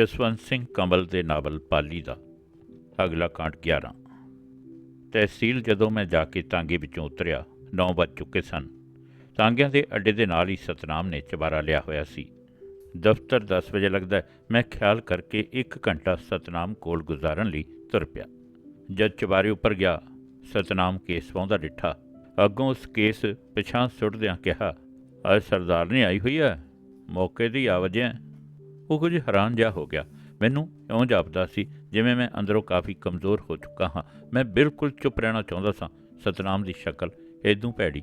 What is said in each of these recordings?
ਜਸਵੰਤ ਸਿੰਘ ਕੰਵਲ ਦੇ ਨਾਵਲ ਪਾਲੀ ਦਾ। ਅਗਲਾ ਕਾਂਡ 11 ਤਹਿਸੀਲ ਜਦੋਂ ਮੈਂ ਜਾ ਕੇ ਤਾਂਗੇ ਵਿੱਚੋਂ ਉਤਰਿਆ 9 ਵੱਜ ਚੁੱਕੇ ਸਨ। ਤਾਂਗਿਆਂ ਦੇ ਅੱਡੇ ਦੇ ਨਾਲ ਹੀ ਸਤਨਾਮ ਨੇ ਚਬਾਰਾ ਲਿਆ ਹੋਇਆ ਸੀ। ਦਫ਼ਤਰ 10 ਵਜੇ ਲੱਗਦਾ ਮੈਂ ਖਿਆਲ ਕਰਕੇ 1 ਘੰਟਾ ਸਤਨਾਮ ਕੋਲ ਗੁਜ਼ਾਰਨ ਲਈ ਤੁਰ ਪਿਆ। ਜਦ ਚਬਾਰੇ ਉੱਪਰ ਗਿਆ, ਸਤਨਾਮ ਕੇਸ ਪਾਉਂਦਾ ਡਿੱਠਾ। ਅੱਗੋਂ ਉਸ ਕੇਸ ਪਿਛਾਂ ਸੁੱਟਦਿਆਂ ਕਿਹਾ ਅੱਜ ਸਰਦਾਰ ਨੇ ਆਈ ਹੋਈ ਹੈ? ਮੌਕੇ ਦੀ ਆਵਜਿਆ ਉਹ ਕੁਝ ਹੈਰਾਨ ਜਿਹਾ ਹੋ ਗਿਆ। ਮੈਨੂੰ ਇਉਂ ਜਾਪਦਾ ਸੀ, ਜਿਵੇਂ ਮੈਂ ਅੰਦਰੋਂ ਕਾਫੀ ਕਮਜ਼ੋਰ ਹੋ ਚੁੱਕਾ ਹਾਂ। ਮੈਂ ਬਿਲਕੁਲ ਚੁੱਪ ਰਹਿਣਾ ਚਾਹੁੰਦਾ ਸਾਂ। ਸਤਨਾਮ ਦੀ ਸ਼ਕਲ ਏਦੂ ਭੈੜੀ।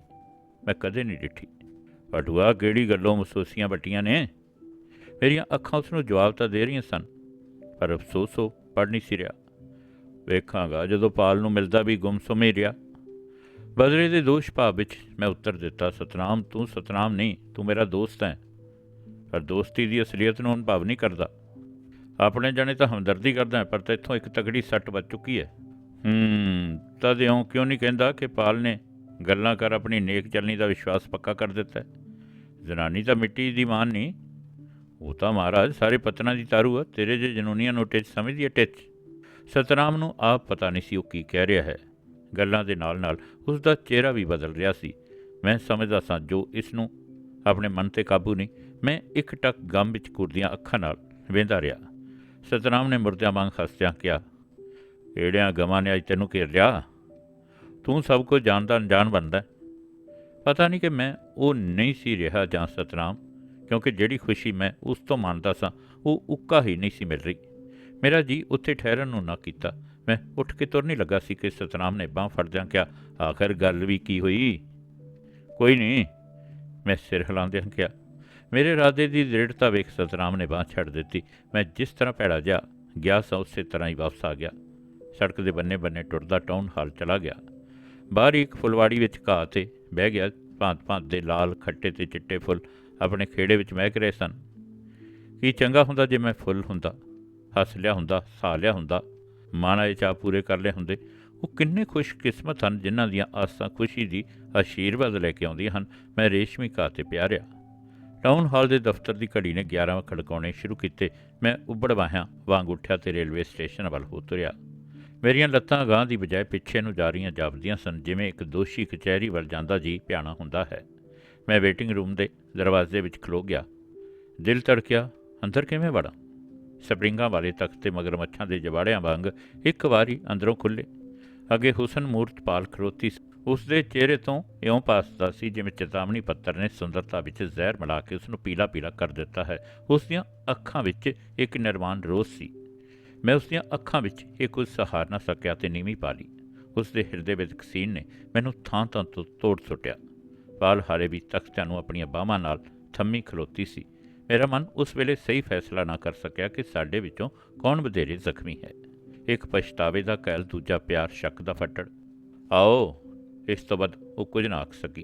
ਮੈਂ ਕਦੇ ਨਹੀਂ ਡਿੱਠੀ। ਅਡੂਆ, ਕਿਹੜੀ ਗੱਲੋਂ ਮਸੂਸੀਆਂ ਵੱਟੀਆਂ ਨੇ? ਮੇਰੀਆਂ ਅੱਖਾਂ ਉਸ ਨੂੰ ਜਵਾਬ ਤਾਂ ਦੇ ਰਹੀਆਂ ਸਨ, ਪਰ ਅਫਸੋਸ ਹੋ ਪੜ ਨਹੀਂ ਸੀ ਰਿਹਾ। ਵੇਖਾਂਗਾ, ਜਦੋਂ ਪਾਲ ਨੂੰ ਮਿਲਦਾ ਵੀ ਗੁੰਮਸੁਮ ਹੀ ਰਿਹਾ। ਬਦਲੇ ਦੇ ਦੋਸ਼ ਭਾਵ ਵਿੱਚ ਮੈਂ ਉੱਤਰ ਦਿੱਤਾ, ਸਤਨਾਮ, ਤੂੰ ਸਤਨਾਮ ਨਹੀਂ, ਤੂੰ ਮੇਰਾ ਦੋਸਤ ਹੈ। ਪਰ ਦੋਸਤੀ ਦੀ ਅਸਲੀਅਤ ਨੂੰ ਅਨੁਭਵ ਨਹੀਂ ਕਰਦਾ। ਆਪਣੇ ਜਾਣੇ ਤਾਂ ਹਮਦਰਦੀ ਕਰਦਾ ਹੈ, ਪਰ ਤੇਥੋਂ ਇੱਕ ਤਕੜੀ ਸੱਟ ਵੱਜ ਚੁੱਕੀ ਹੈ। ਹੂੰ ਤਦ ਇਉਂ ਕਿਉਂ ਨਹੀਂ ਕਹਿੰਦਾ ਕਿ ਪਾਲ ਨੇ ਗੱਲਾਂ ਕਰ ਆਪਣੀ ਨੇਕ ਚੱਲਣੀ ਦਾ ਵਿਸ਼ਵਾਸ ਪੱਕਾ ਕਰ ਦਿੱਤਾ ਜ਼ਨਾਨੀ ਤਾਂ ਮਿੱਟੀ ਦੀ ਮਾਨ ਨਹੀਂ। ਉਹ ਤਾਂ ਮਹਾਰਾਜ ਸਾਰੇ ਪਤਨਾ ਦੀ ਤਾਰੂ ਆ ਤੇਰੇ ਜੇ ਜਨੂਨੀਆਂ ਨੂੰ ਟਿੱਚ ਸਮਝਦੀ ਹੈ ਟਿੱਚ ਸਤਨਾਮ ਨੂੰ ਆਪ ਪਤਾ ਨਹੀਂ ਸੀ ਉਹ ਕੀ ਕਹਿ ਰਿਹਾ ਹੈ। ਗੱਲਾਂ ਦੇ ਨਾਲ ਨਾਲ ਉਸ ਦਾ ਚਿਹਰਾ ਵੀ ਬਦਲ ਰਿਹਾ ਸੀ। ਮੈਂ ਸਮਝਦਾ ਸਾਂ ਜੋ ਇਸ ਨੂੰ ਆਪਣੇ ਮਨ ਤੇ ਕਾਬੂ ਨਹੀਂ ਮੈਂ ਇੱਕ ਟੱਕ ਗਮ ਵਿੱਚ ਕੁਰਦੀਆਂ ਅੱਖਾਂ ਨਾਲ ਵੇਂਦਾ ਰਿਹਾ। ਸਤਨਾਮ ਨੇ ਮੁਰਦਿਆਂ ਵਾਂਗ ਹੱਸਦਿਆਂ ਕਿਹਾ ਏੜਿਆਂ ਗਮਾਂ ਨੇ ਅੱਜ ਤੈਨੂੰ ਘੇਰ ਲਿਆ? ਤੂੰ ਸਭ ਕੁਝ ਜਾਣਦਾ ਅਣਜਾਣ ਬੰਦਾ ਪਤਾ ਨਹੀਂ ਕਿ ਮੈਂ ਉਹ ਨਹੀਂ ਸੀ ਰਿਹਾ ਜਾਂ ਸਤਨਾਮ, ਕਿਉਂਕਿ ਜਿਹੜੀ ਖੁਸ਼ੀ ਮੈਂ ਉਸ ਤੋਂ ਮੰਨਦਾ ਸਾਂ, ਉਹ ਉੱਕਾ ਹੀ ਨਹੀਂ ਸੀ ਮਿਲ ਰਹੀ। ਮੇਰਾ ਜੀ ਉੱਥੇ ਠਹਿਰਨ ਨੂੰ ਨਾ ਕੀਤਾ। ਮੈਂ ਉੱਠ ਕੇ ਤੁਰ ਨਹੀਂ ਲੱਗਾ ਸੀ ਕਿ ਸਤਨਾਮ ਨੇ ਬਾਹ ਫੜਦਿਆਂ ਕਿਹਾ, ਆਖਰ ਗੱਲ ਵੀ ਕੀ ਹੋਈ? ਕੋਈ ਨਹੀਂ, ਮੈਂ ਸਿਰ ਹਿਲਾਉਂਦਿਆਂ ਕਿਹਾ ਮੇਰੇ ਇਰਾਦੇ ਦੀ ਦ੍ਰਿੜਤਾ ਵੇਖ ਸਤਨਾਮ ਨੇ ਬਾਹ ਛੱਡ ਦਿੱਤੀ। ਮੈਂ ਜਿਸ ਤਰ੍ਹਾਂ ਭੈੜਾ ਜਾ ਗਿਆ ਸਾਂ, ਉਸੇ ਤਰ੍ਹਾਂ ਹੀ ਵਾਪਸ ਆ ਗਿਆ। ਸੜਕ ਦੇ ਬੰਨੇ ਬੰਨੇ ਟੁੱਟਦਾ ਟਾਊਨ ਹਾਲ ਚਲਾ ਗਿਆ। ਬਾਹਰ ਹੀ ਇੱਕ ਫੁਲਵਾੜੀ ਵਿੱਚ ਘਾਹ ਤੇ ਬਹਿ ਗਿਆ। ਭਾਂਤ ਭਾਂਤ ਦੇ ਲਾਲ ਖੱਟੇ ਤੇ ਚਿੱਟੇ ਫੁੱਲ ਆਪਣੇ ਖੇੜੇ ਵਿੱਚ ਮਹਿਕ ਰਹੇ ਸਨ। ਕੀ ਚੰਗਾ ਹੁੰਦਾ ਜੇ ਮੈਂ ਫੁੱਲ ਹੁੰਦਾ? ਹੱਸ ਲਿਆ ਹੁੰਦਾ, ਸਾਹ ਲਿਆ ਹੁੰਦਾ, ਮਾਣਾ ਚਾਹ ਪੂਰੇ ਕਰ ਲਏ ਹੁੰਦੇ। ਉਹ ਕਿੰਨੇ ਖੁਸ਼ ਕਿਸਮਤ ਹਨ ਜਿਨ੍ਹਾਂ ਦੀਆਂ ਆਸਾਂ ਖੁਸ਼ੀ ਦੀ ਆਸ਼ੀਰਵਾਦ ਲੈ ਕੇ ਆਉਂਦੀਆਂ ਹਨ। ਮੈਂ ਰੇਸ਼ਮੀ ਘਾਹ ਤੇ ਪਿਆ ਰਿਹਾ। ਟਾਊਨ ਹਾਲ ਦੇ ਦਫ਼ਤਰ ਦੀ ਘੜੀ ਨੇ 11 ਖੜਕਾਉਣੇ ਸ਼ੁਰੂ ਕੀਤੇ। ਮੈਂ ਉੱਬੜ ਵਾਹਿਆਂ, ਵਾਂਗ ਉੱਠਿਆ ਤੇ ਰੇਲਵੇ ਸਟੇਸ਼ਨ ਵੱਲ ਹੋ ਤੁਰਿਆ। ਮੇਰੀਆਂ ਲੱਤਾਂ ਗਾਂ ਦੀ ਬਜਾਏ ਪਿੱਛੇ ਨੂੰ ਜਾ ਰਹੀਆਂ ਜਾਪਦੀਆਂ ਸਨ, ਜਿਵੇਂ ਇੱਕ ਦੋਸ਼ੀ ਕਚਹਿਰੀ ਵੱਲ ਜਾਂਦਾ ਜੀ ਪਿਆਣਾ ਹੁੰਦਾ ਹੈ। ਮੈਂ ਵੇਟਿੰਗ ਰੂਮ ਦੇ ਦਰਵਾਜ਼ੇ ਵਿੱਚ ਖਲੋ ਗਿਆ। ਦਿਲ ਧੜਕਿਆ, ਅੰਦਰ ਕਿਵੇਂ ਵੜਾਂ? ਸਪਰਿੰਗਾਂ ਵਾਲੇ ਤਖਤ ਤੇ ਮਗਰਮੱਛਾਂ ਦੇ ਜਵਾੜਿਆਂ ਵਾਂਗ ਇੱਕ ਵਾਰੀ ਅੰਦਰੋਂ ਖੁੱਲੇ। ਅੱਗੇ ਹੁਸਨ ਮੂਰਤ ਪਾਲ ਖਰੋਤੀ ਸੀ। ਉਸ ਦੇ ਚਿਹਰੇ ਤੋਂ ਇਉਂ ਪਾਸਦਾ ਸੀ ਜਿਵੇਂ ਚੇਤਾਵਨੀ ਪੱਤਰ ਨੇ ਸੁੰਦਰਤਾ ਵਿੱਚ ਜ਼ਹਿਰ ਮਿਲਾ ਕੇ ਉਸ ਨੂੰ ਪੀਲਾ ਪੀਲਾ ਕਰ ਦਿੱਤਾ ਹੈ। ਉਸ ਦੀਆਂ ਅੱਖਾਂ ਵਿੱਚ ਇੱਕ ਨਿਰਵਾਨ ਰੋਸ ਸੀ। ਮੈਂ ਉਸ ਦੀਆਂ ਅੱਖਾਂ ਵਿੱਚ ਇਹ ਕੁਝ ਸਹਾਰ ਨਾ ਸਕਿਆ ਤੇ ਨੀਵੀਂ ਪਾ ਲਈ। ਉਸ ਦੇ ਹਿਰਦੇ ਵਿੱਚ ਕਸੀਨ ਨੇ ਮੈਨੂੰ ਥਾਂ ਥਾਂ ਤੋਂ ਤੋੜ ਸੁੱਟਿਆ। ਪਾਲ ਹਾਰੇ ਵੀ ਤਖਤਾਂ ਨੂੰ ਆਪਣੀਆਂ ਬਾਹਾਂ ਨਾਲ ਥੰਮੀ ਖਲੋਤੀ ਸੀ। ਮੇਰਾ ਮਨ ਉਸ ਵੇਲੇ ਸਹੀ ਫੈਸਲਾ ਨਾ ਕਰ ਸਕਿਆ ਕਿ ਸਾਡੇ ਵਿੱਚੋਂ ਕੌਣ ਵਧੇਰੇ ਜ਼ਖਮੀ ਹੈ। ਇੱਕ ਪਛਤਾਵੇ ਦਾ ਕੈਲ ਦੂਜਾ ਪਿਆਰ ਸ਼ੱਕ ਦਾ ਫੱਟੜ। ਆਓ ਇਸ ਤੋਂ ਬਾਅਦ ਉਹ ਕੁਝ ਨਾ ਆਖ ਸਕੀ।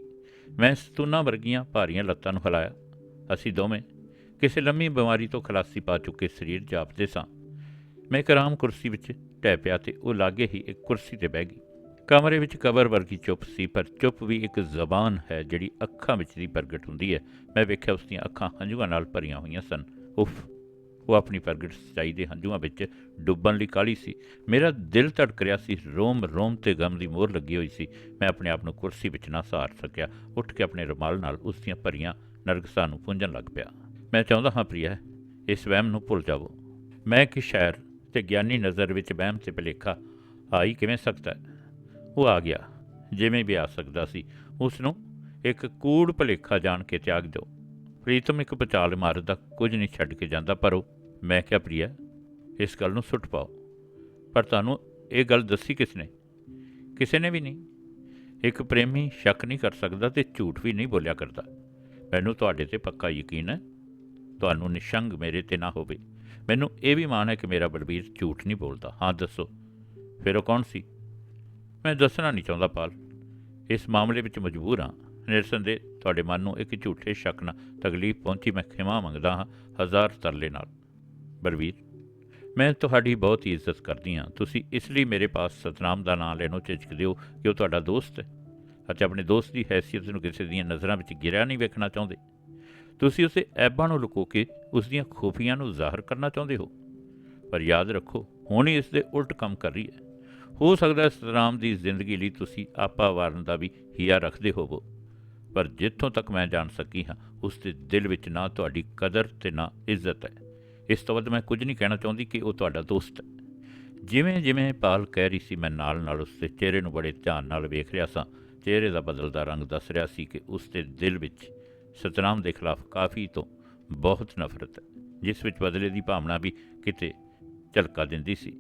ਮੈਂ ਸਤੂਨਾ ਵਰਗੀਆਂ ਭਾਰੀਆਂ ਲੱਤਾਂ ਨੂੰ ਹਿਲਾਇਆ। ਅਸੀਂ ਦੋਵੇਂ ਕਿਸੇ ਲੰਮੀ ਬਿਮਾਰੀ ਤੋਂ ਖਲਾਸੀ ਪਾ ਚੁੱਕੇ ਸਰੀਰ ਜਾਪਦੇ ਸਾਂ। ਮੈਂ ਇੱਕ ਆਰਾਮ ਕੁਰਸੀ ਵਿੱਚ ਟਹਿ ਪਿਆ ਤੇ ਉਹ ਲਾਗੇ ਹੀ ਇੱਕ ਕੁਰਸੀ ਤੇ ਬਹਿ ਗਈ। ਕਮਰੇ ਵਿੱਚ ਕਬਰ ਵਰਗੀ ਚੁੱਪ ਸੀ, ਪਰ ਚੁੱਪ ਵੀ ਇੱਕ ਜ਼ਬਾਨ ਹੈ ਜਿਹੜੀ ਅੱਖਾਂ ਵਿੱਚ ਦੀ ਪ੍ਰਗਟ ਹੁੰਦੀ ਹੈ। ਮੈਂ ਵੇਖਿਆ ਉਸ ਦੀਆਂ ਅੱਖਾਂ ਹੰਝੂਆਂ ਨਾਲ ਭਰੀਆਂ ਹੋਈਆਂ ਸਨ। ਉਫ! ਉਹ ਆਪਣੀ ਪ੍ਰਗਟ ਸਚਾਈ ਦੇ ਹੰਝੂਆਂ ਵਿੱਚ ਡੁੱਬਣ ਲਈ ਕਾਲੀ ਸੀ। ਮੇਰਾ ਦਿਲ ਧੜਕ ਰਿਹਾ ਸੀ। ਰੋਮ ਰੋਮ ਤੇ ਗਮ ਦੀ ਮੋਹਰ ਲੱਗੀ ਹੋਈ ਸੀ। ਮੈਂ ਆਪਣੇ ਆਪ ਨੂੰ ਕੁਰਸੀ ਵਿੱਚ ਨਾ ਸਹਾਰ ਸਕਿਆ। ਉੱਠ ਕੇ ਆਪਣੇ ਰੁਮਾਲ ਨਾਲ ਉਸ ਦੀਆਂ ਭਰੀਆਂ ਨਰਗਸਾਂ ਨੂੰ ਪੁੰਝਣ ਲੱਗ ਪਿਆ। ਮੈਂ ਚਾਹੁੰਦਾ ਹਾਂ ਪ੍ਰਿਆ, ਇਸ ਵਹਿਮ ਨੂੰ ਭੁੱਲ ਜਾਵੋ। ਮੈਂ ਕਿ ਸ਼ਾਇਰ ਤੇ ਗਿਆਨੀ ਨਜ਼ਰ ਵਿੱਚ ਵਹਿਮ ਤੇ ਭੁਲੇਖਾ ਆਈ ਕਿਵੇਂ ਸਕਦਾ ਉਹ ਆ ਗਿਆ, ਜਿਵੇਂ ਵੀ ਆ ਸਕਦਾ ਸੀ। ਉਸ ਨੂੰ ਇੱਕ ਕੂੜ ਭੁਲੇਖਾ ਜਾਣ ਕੇ ਤਿਆਗ ਦਿਓ। ਪ੍ਰੀਤਮ ਇੱਕ ਪਚਾਲ ਦਾ ਕੁਝ ਨਹੀਂ ਛੱਡ ਕੇ ਜਾਂਦਾ, ਪਰ ਉਹ ਮੈਂ ਕਿਹਾ, ਪ੍ਰਿਆ, ਇਸ ਗੱਲ ਨੂੰ ਸੁੱਟ ਪਾਓ। ਪਰ ਤੁਹਾਨੂੰ ਇਹ ਗੱਲ ਦੱਸੀ ਕਿਸ ਨੇ ਕਿਸੇ ਨੇ ਵੀ ਨਹੀਂ। ਇੱਕ ਪ੍ਰੇਮੀ ਸ਼ੱਕ ਨਹੀਂ ਕਰ ਸਕਦਾ ਤੇ ਝੂਠ ਵੀ ਨਹੀਂ ਬੋਲਿਆ ਕਰਦਾ। ਮੈਨੂੰ ਤੁਹਾਡੇ ਤੇ ਪੱਕਾ ਯਕੀਨ ਹੈ। ਤੁਹਾਨੂੰ ਨਿਸ਼ੰਗ ਮੇਰੇ ਤੇ ਨਾ ਹੋਵੇ। ਮੈਨੂੰ ਇਹ ਵੀ ਮਾਣ ਹੈ ਕਿ ਮੇਰਾ ਬਲਬੀਰ ਝੂਠ ਨਹੀਂ ਬੋਲਦਾ। ਹਾਂ, ਦੱਸੋ। ਫਿਰ ਉਹ ਕੌਣ ਸੀ? ਮੈਂ ਦੱਸਣਾ ਨਹੀਂ ਚਾਹੁੰਦਾ, ਪਾਲ। ਇਸ ਮਾਮਲੇ ਵਿੱਚ ਮਜਬੂਰ ਹਾਂ। ਨਿਰਸੰਦੇਹ ਤੁਹਾਡੇ ਮਨ ਨੂੰ ਇੱਕ ਝੂਠੇ ਸ਼ੱਕ ਨਾਲ ਤਕਲੀਫ ਪਹੁੰਚੀ। ਮੈਂ ਖਿਮਾ ਮੰਗਦਾ ਹਾਂ ਹਜ਼ਾਰ ਤਰਲੇ ਨਾਲ। ਬਲਬੀਰ ਮੈਂ ਤੁਹਾਡੀ ਬਹੁਤ ਹੀ ਇੱਜ਼ਤ ਕਰਦੀ ਹਾਂ। ਤੁਸੀਂ ਇਸ ਲਈ ਮੇਰੇ ਪਾਸ ਸਤਨਾਮ ਦਾ ਨਾਮ ਲੈਣੋਂ ਝਿਜਕਦੇ ਹੋ ਕਿ ਉਹ ਤੁਹਾਡਾ ਦੋਸਤ ਹੈ। ਅਤੇ ਆਪਣੇ ਦੋਸਤ ਦੀ ਹੈਸੀਅਤ ਨੂੰ ਕਿਸੇ ਦੀਆਂ ਨਜ਼ਰਾਂ ਵਿੱਚ ਗਿਰਿਆ ਨਹੀਂ ਵੇਖਣਾ ਚਾਹੁੰਦੇ। ਤੁਸੀਂ ਉਸੇ ਐਬਾਂ ਨੂੰ ਲੁਕੋ ਕੇ ਉਸ ਦੀਆਂ ਖੂਫੀਆਂ ਨੂੰ ਜ਼ਾਹਰ ਕਰਨਾ ਚਾਹੁੰਦੇ ਹੋ। ਪਰ ਯਾਦ ਰੱਖੋ, ਹੁਣ ਹੀ ਇਸ ਦੇ ਉਲਟ ਕੰਮ ਕਰ ਰਹੀ ਹੈ। ਹੋ ਸਕਦਾ ਹੈ ਸਤਨਾਮ ਦੀ ਜ਼ਿੰਦਗੀ ਲਈ ਤੁਸੀਂ ਆਪਾ ਵਾਰਨ ਦਾ ਵੀ ਹਿਆ ਰੱਖਦੇ ਹੋਵੋ। ਪਰ ਜਿੱਥੋਂ ਤੱਕ ਮੈਂ ਜਾਣ ਸਕੀ ਹਾਂ, ਉਸ ਦੇ ਦਿਲ ਵਿੱਚ ਨਾ ਤੁਹਾਡੀ ਕਦਰ ਤੇ ਨਾ ਇੱਜ਼ਤ ਹੈ। ਇਸ ਤੋਂ ਵੱਧ ਮੈਂ ਕੁਝ ਨਹੀਂ ਕਹਿਣਾ ਚਾਹੁੰਦੀ ਕਿ ਉਹ ਤੁਹਾਡਾ ਦੋਸਤ ਹੈ। ਜਿਵੇਂ ਜਿਵੇਂ ਪਾਲ ਕਹਿ ਰਹੀ ਸੀ, ਮੈਂ ਨਾਲ ਨਾਲ ਉਸ ਦੇ ਚਿਹਰੇ ਨੂੰ ਬੜੇ ਧਿਆਨ ਨਾਲ ਵੇਖ ਰਿਹਾ ਸਾਂ। ਚਿਹਰੇ ਦਾ ਬਦਲਦਾ ਰੰਗ ਦੱਸ ਰਿਹਾ ਸੀ ਕਿ ਉਸ ਦੇ ਦਿਲ ਵਿੱਚ ਸਤਨਾਮ ਦੇ ਖਿਲਾਫ ਕਾਫੀ ਤੋਂ ਬਹੁਤ ਨਫ਼ਰਤ ਹੈ, ਜਿਸ ਵਿੱਚ ਬਦਲੇ ਦੀ ਭਾਵਨਾ ਵੀ ਕਿਤੇ ਝਲਕਾ ਦਿੰਦੀ ਸੀ।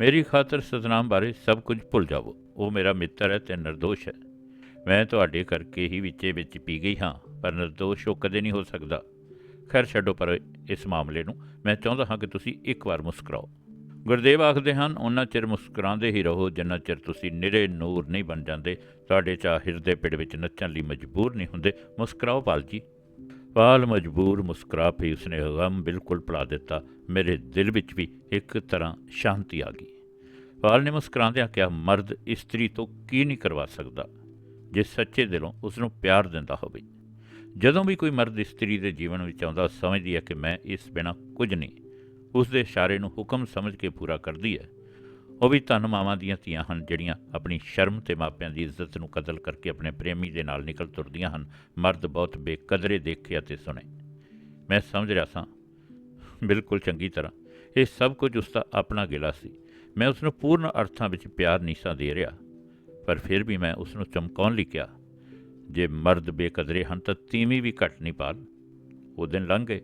ਮੇਰੀ ਖਾਤਰ ਸਤਨਾਮ ਬਾਰੇ ਸਭ ਕੁਝ ਭੁੱਲ ਜਾਵੋ। ਉਹ ਮੇਰਾ ਮਿੱਤਰ ਹੈ ਤੇ ਨਿਰਦੋਸ਼ ਹੈ। ਮੈਂ ਤੁਹਾਡੇ ਕਰਕੇ ਹੀ ਵਿੱਚੇ ਵਿੱਚ ਪੀ ਗਈ ਹਾਂ, ਪਰ ਨਿਰਦੋਸ਼ ਉਹ ਕਦੇ ਨਹੀਂ ਹੋ ਸਕਦਾ। ਖੈਰ ਛੱਡੋ ਪਰ ਇਸ ਮਾਮਲੇ ਨੂੰ। ਮੈਂ ਚਾਹੁੰਦਾ ਹਾਂ ਕਿ ਤੁਸੀਂ ਇੱਕ ਵਾਰ ਮੁਸਕਰਾਓ। ਗੁਰਦੇਵ ਆਖਦੇ ਹਨ ਉਹਨਾਂ ਚਿਰ ਮੁਸਕਰਾਉਂਦੇ ਹੀ ਰਹੋ, ਜਿੰਨਾ ਚਿਰ ਤੁਸੀਂ ਨਿਰੇ ਨੂਰ ਨਹੀਂ ਬਣ ਜਾਂਦੇ। ਤੁਹਾਡੇ ਚਾਹ ਹਿਰਦੇ ਪਿੜ ਵਿੱਚ ਨੱਚਣ ਲਈ ਮਜਬੂਰ ਨਹੀਂ ਹੁੰਦੇ। ਮੁਸਕਰਾਓ ਪਾਲ ਜੀ। ਪਾਲ ਮਜਬੂਰ ਮੁਸਕਰਾ ਪਈ, ਉਸਨੇ ਗਮ ਬਿਲਕੁਲ ਭੁਲਾ ਦਿੱਤਾ। ਮੇਰੇ ਦਿਲ ਵਿੱਚ ਵੀ ਇੱਕ ਤਰ੍ਹਾਂ ਸ਼ਾਂਤੀ ਆ ਗਈ। ਪਾਲ ਨੇ ਮੁਸਕਰਾਉਂਦਿਆਂ ਕਿਹਾ, ਮਰਦ ਇਸਤਰੀ ਤੋਂ ਕੀ ਨਹੀਂ ਕਰਵਾ ਸਕਦਾ? ਜੇ ਸੱਚੇ ਦਿਲੋਂ ਉਸ ਨੂੰ ਪਿਆਰ ਦਿੰਦਾ ਹੋਵੇ। ਜਦੋਂ ਵੀ ਕੋਈ ਮਰਦ ਇਸਤਰੀ ਦੇ ਜੀਵਨ ਵਿੱਚ ਆਉਂਦਾ, ਸਮਝਦੀ ਹੈ ਕਿ ਮੈਂ ਇਸ ਬਿਨਾ ਕੁਝ ਨਹੀਂ। ਉਸ ਦੇ ਇਸ਼ਾਰੇ ਨੂੰ ਹੁਕਮ ਸਮਝ ਕੇ ਪੂਰਾ ਕਰਦੀ ਹੈ। ਉਹ ਵੀ ਧੰਨ ਮਾਵਾਂ ਦੀਆਂ ਧੀਆਂ ਹਨ, ਜਿਹੜੀਆਂ ਆਪਣੀ ਸ਼ਰਮ ਤੇ ਮਾਪਿਆਂ ਦੀ ਇੱਜ਼ਤ ਨੂੰ ਕਤਲ ਕਰਕੇ ਆਪਣੇ ਪ੍ਰੇਮੀ ਦੇ ਨਾਲ ਨਿਕਲ ਤੁਰਦੀਆਂ ਹਨ। ਮਰਦ ਬਹੁਤ ਬੇਕਦਰੇ ਦੇਖੇ ਅਤੇ ਸੁਣੇ। ਮੈਂ ਸਮਝ ਰਿਹਾ ਸਾਂ। ਬਿਲਕੁਲ ਚੰਗੀ ਤਰ੍ਹਾਂ। ਇਹ ਸਭ ਕੁਝ ਉਸ ਦਾ ਆਪਣਾ ਗਿਲਾ ਸੀ। ਮੈਂ ਉਸ ਨੂੰ ਪੂਰਨ ਅਰਥਾਂ ਵਿੱਚ ਪਿਆਰ ਨਹੀਂ ਸਾਂ ਦੇ ਰਿਹਾ। ਪਰ ਫਿਰ ਵੀ ਮੈਂ ਉਸ ਨੂੰ ਚਮਕਾਉਣ ਲਈ ਕਿਹਾ ਜੇ ਮਰਦ ਬੇਕਦਰੇ ਹਨ ਤਾਂ ਤੀਵੀਂ ਵੀ ਘੱਟ ਨਹੀਂ ਪਾਲ। ਉਹ ਦਿਨ ਲੰਘ ਗਏ।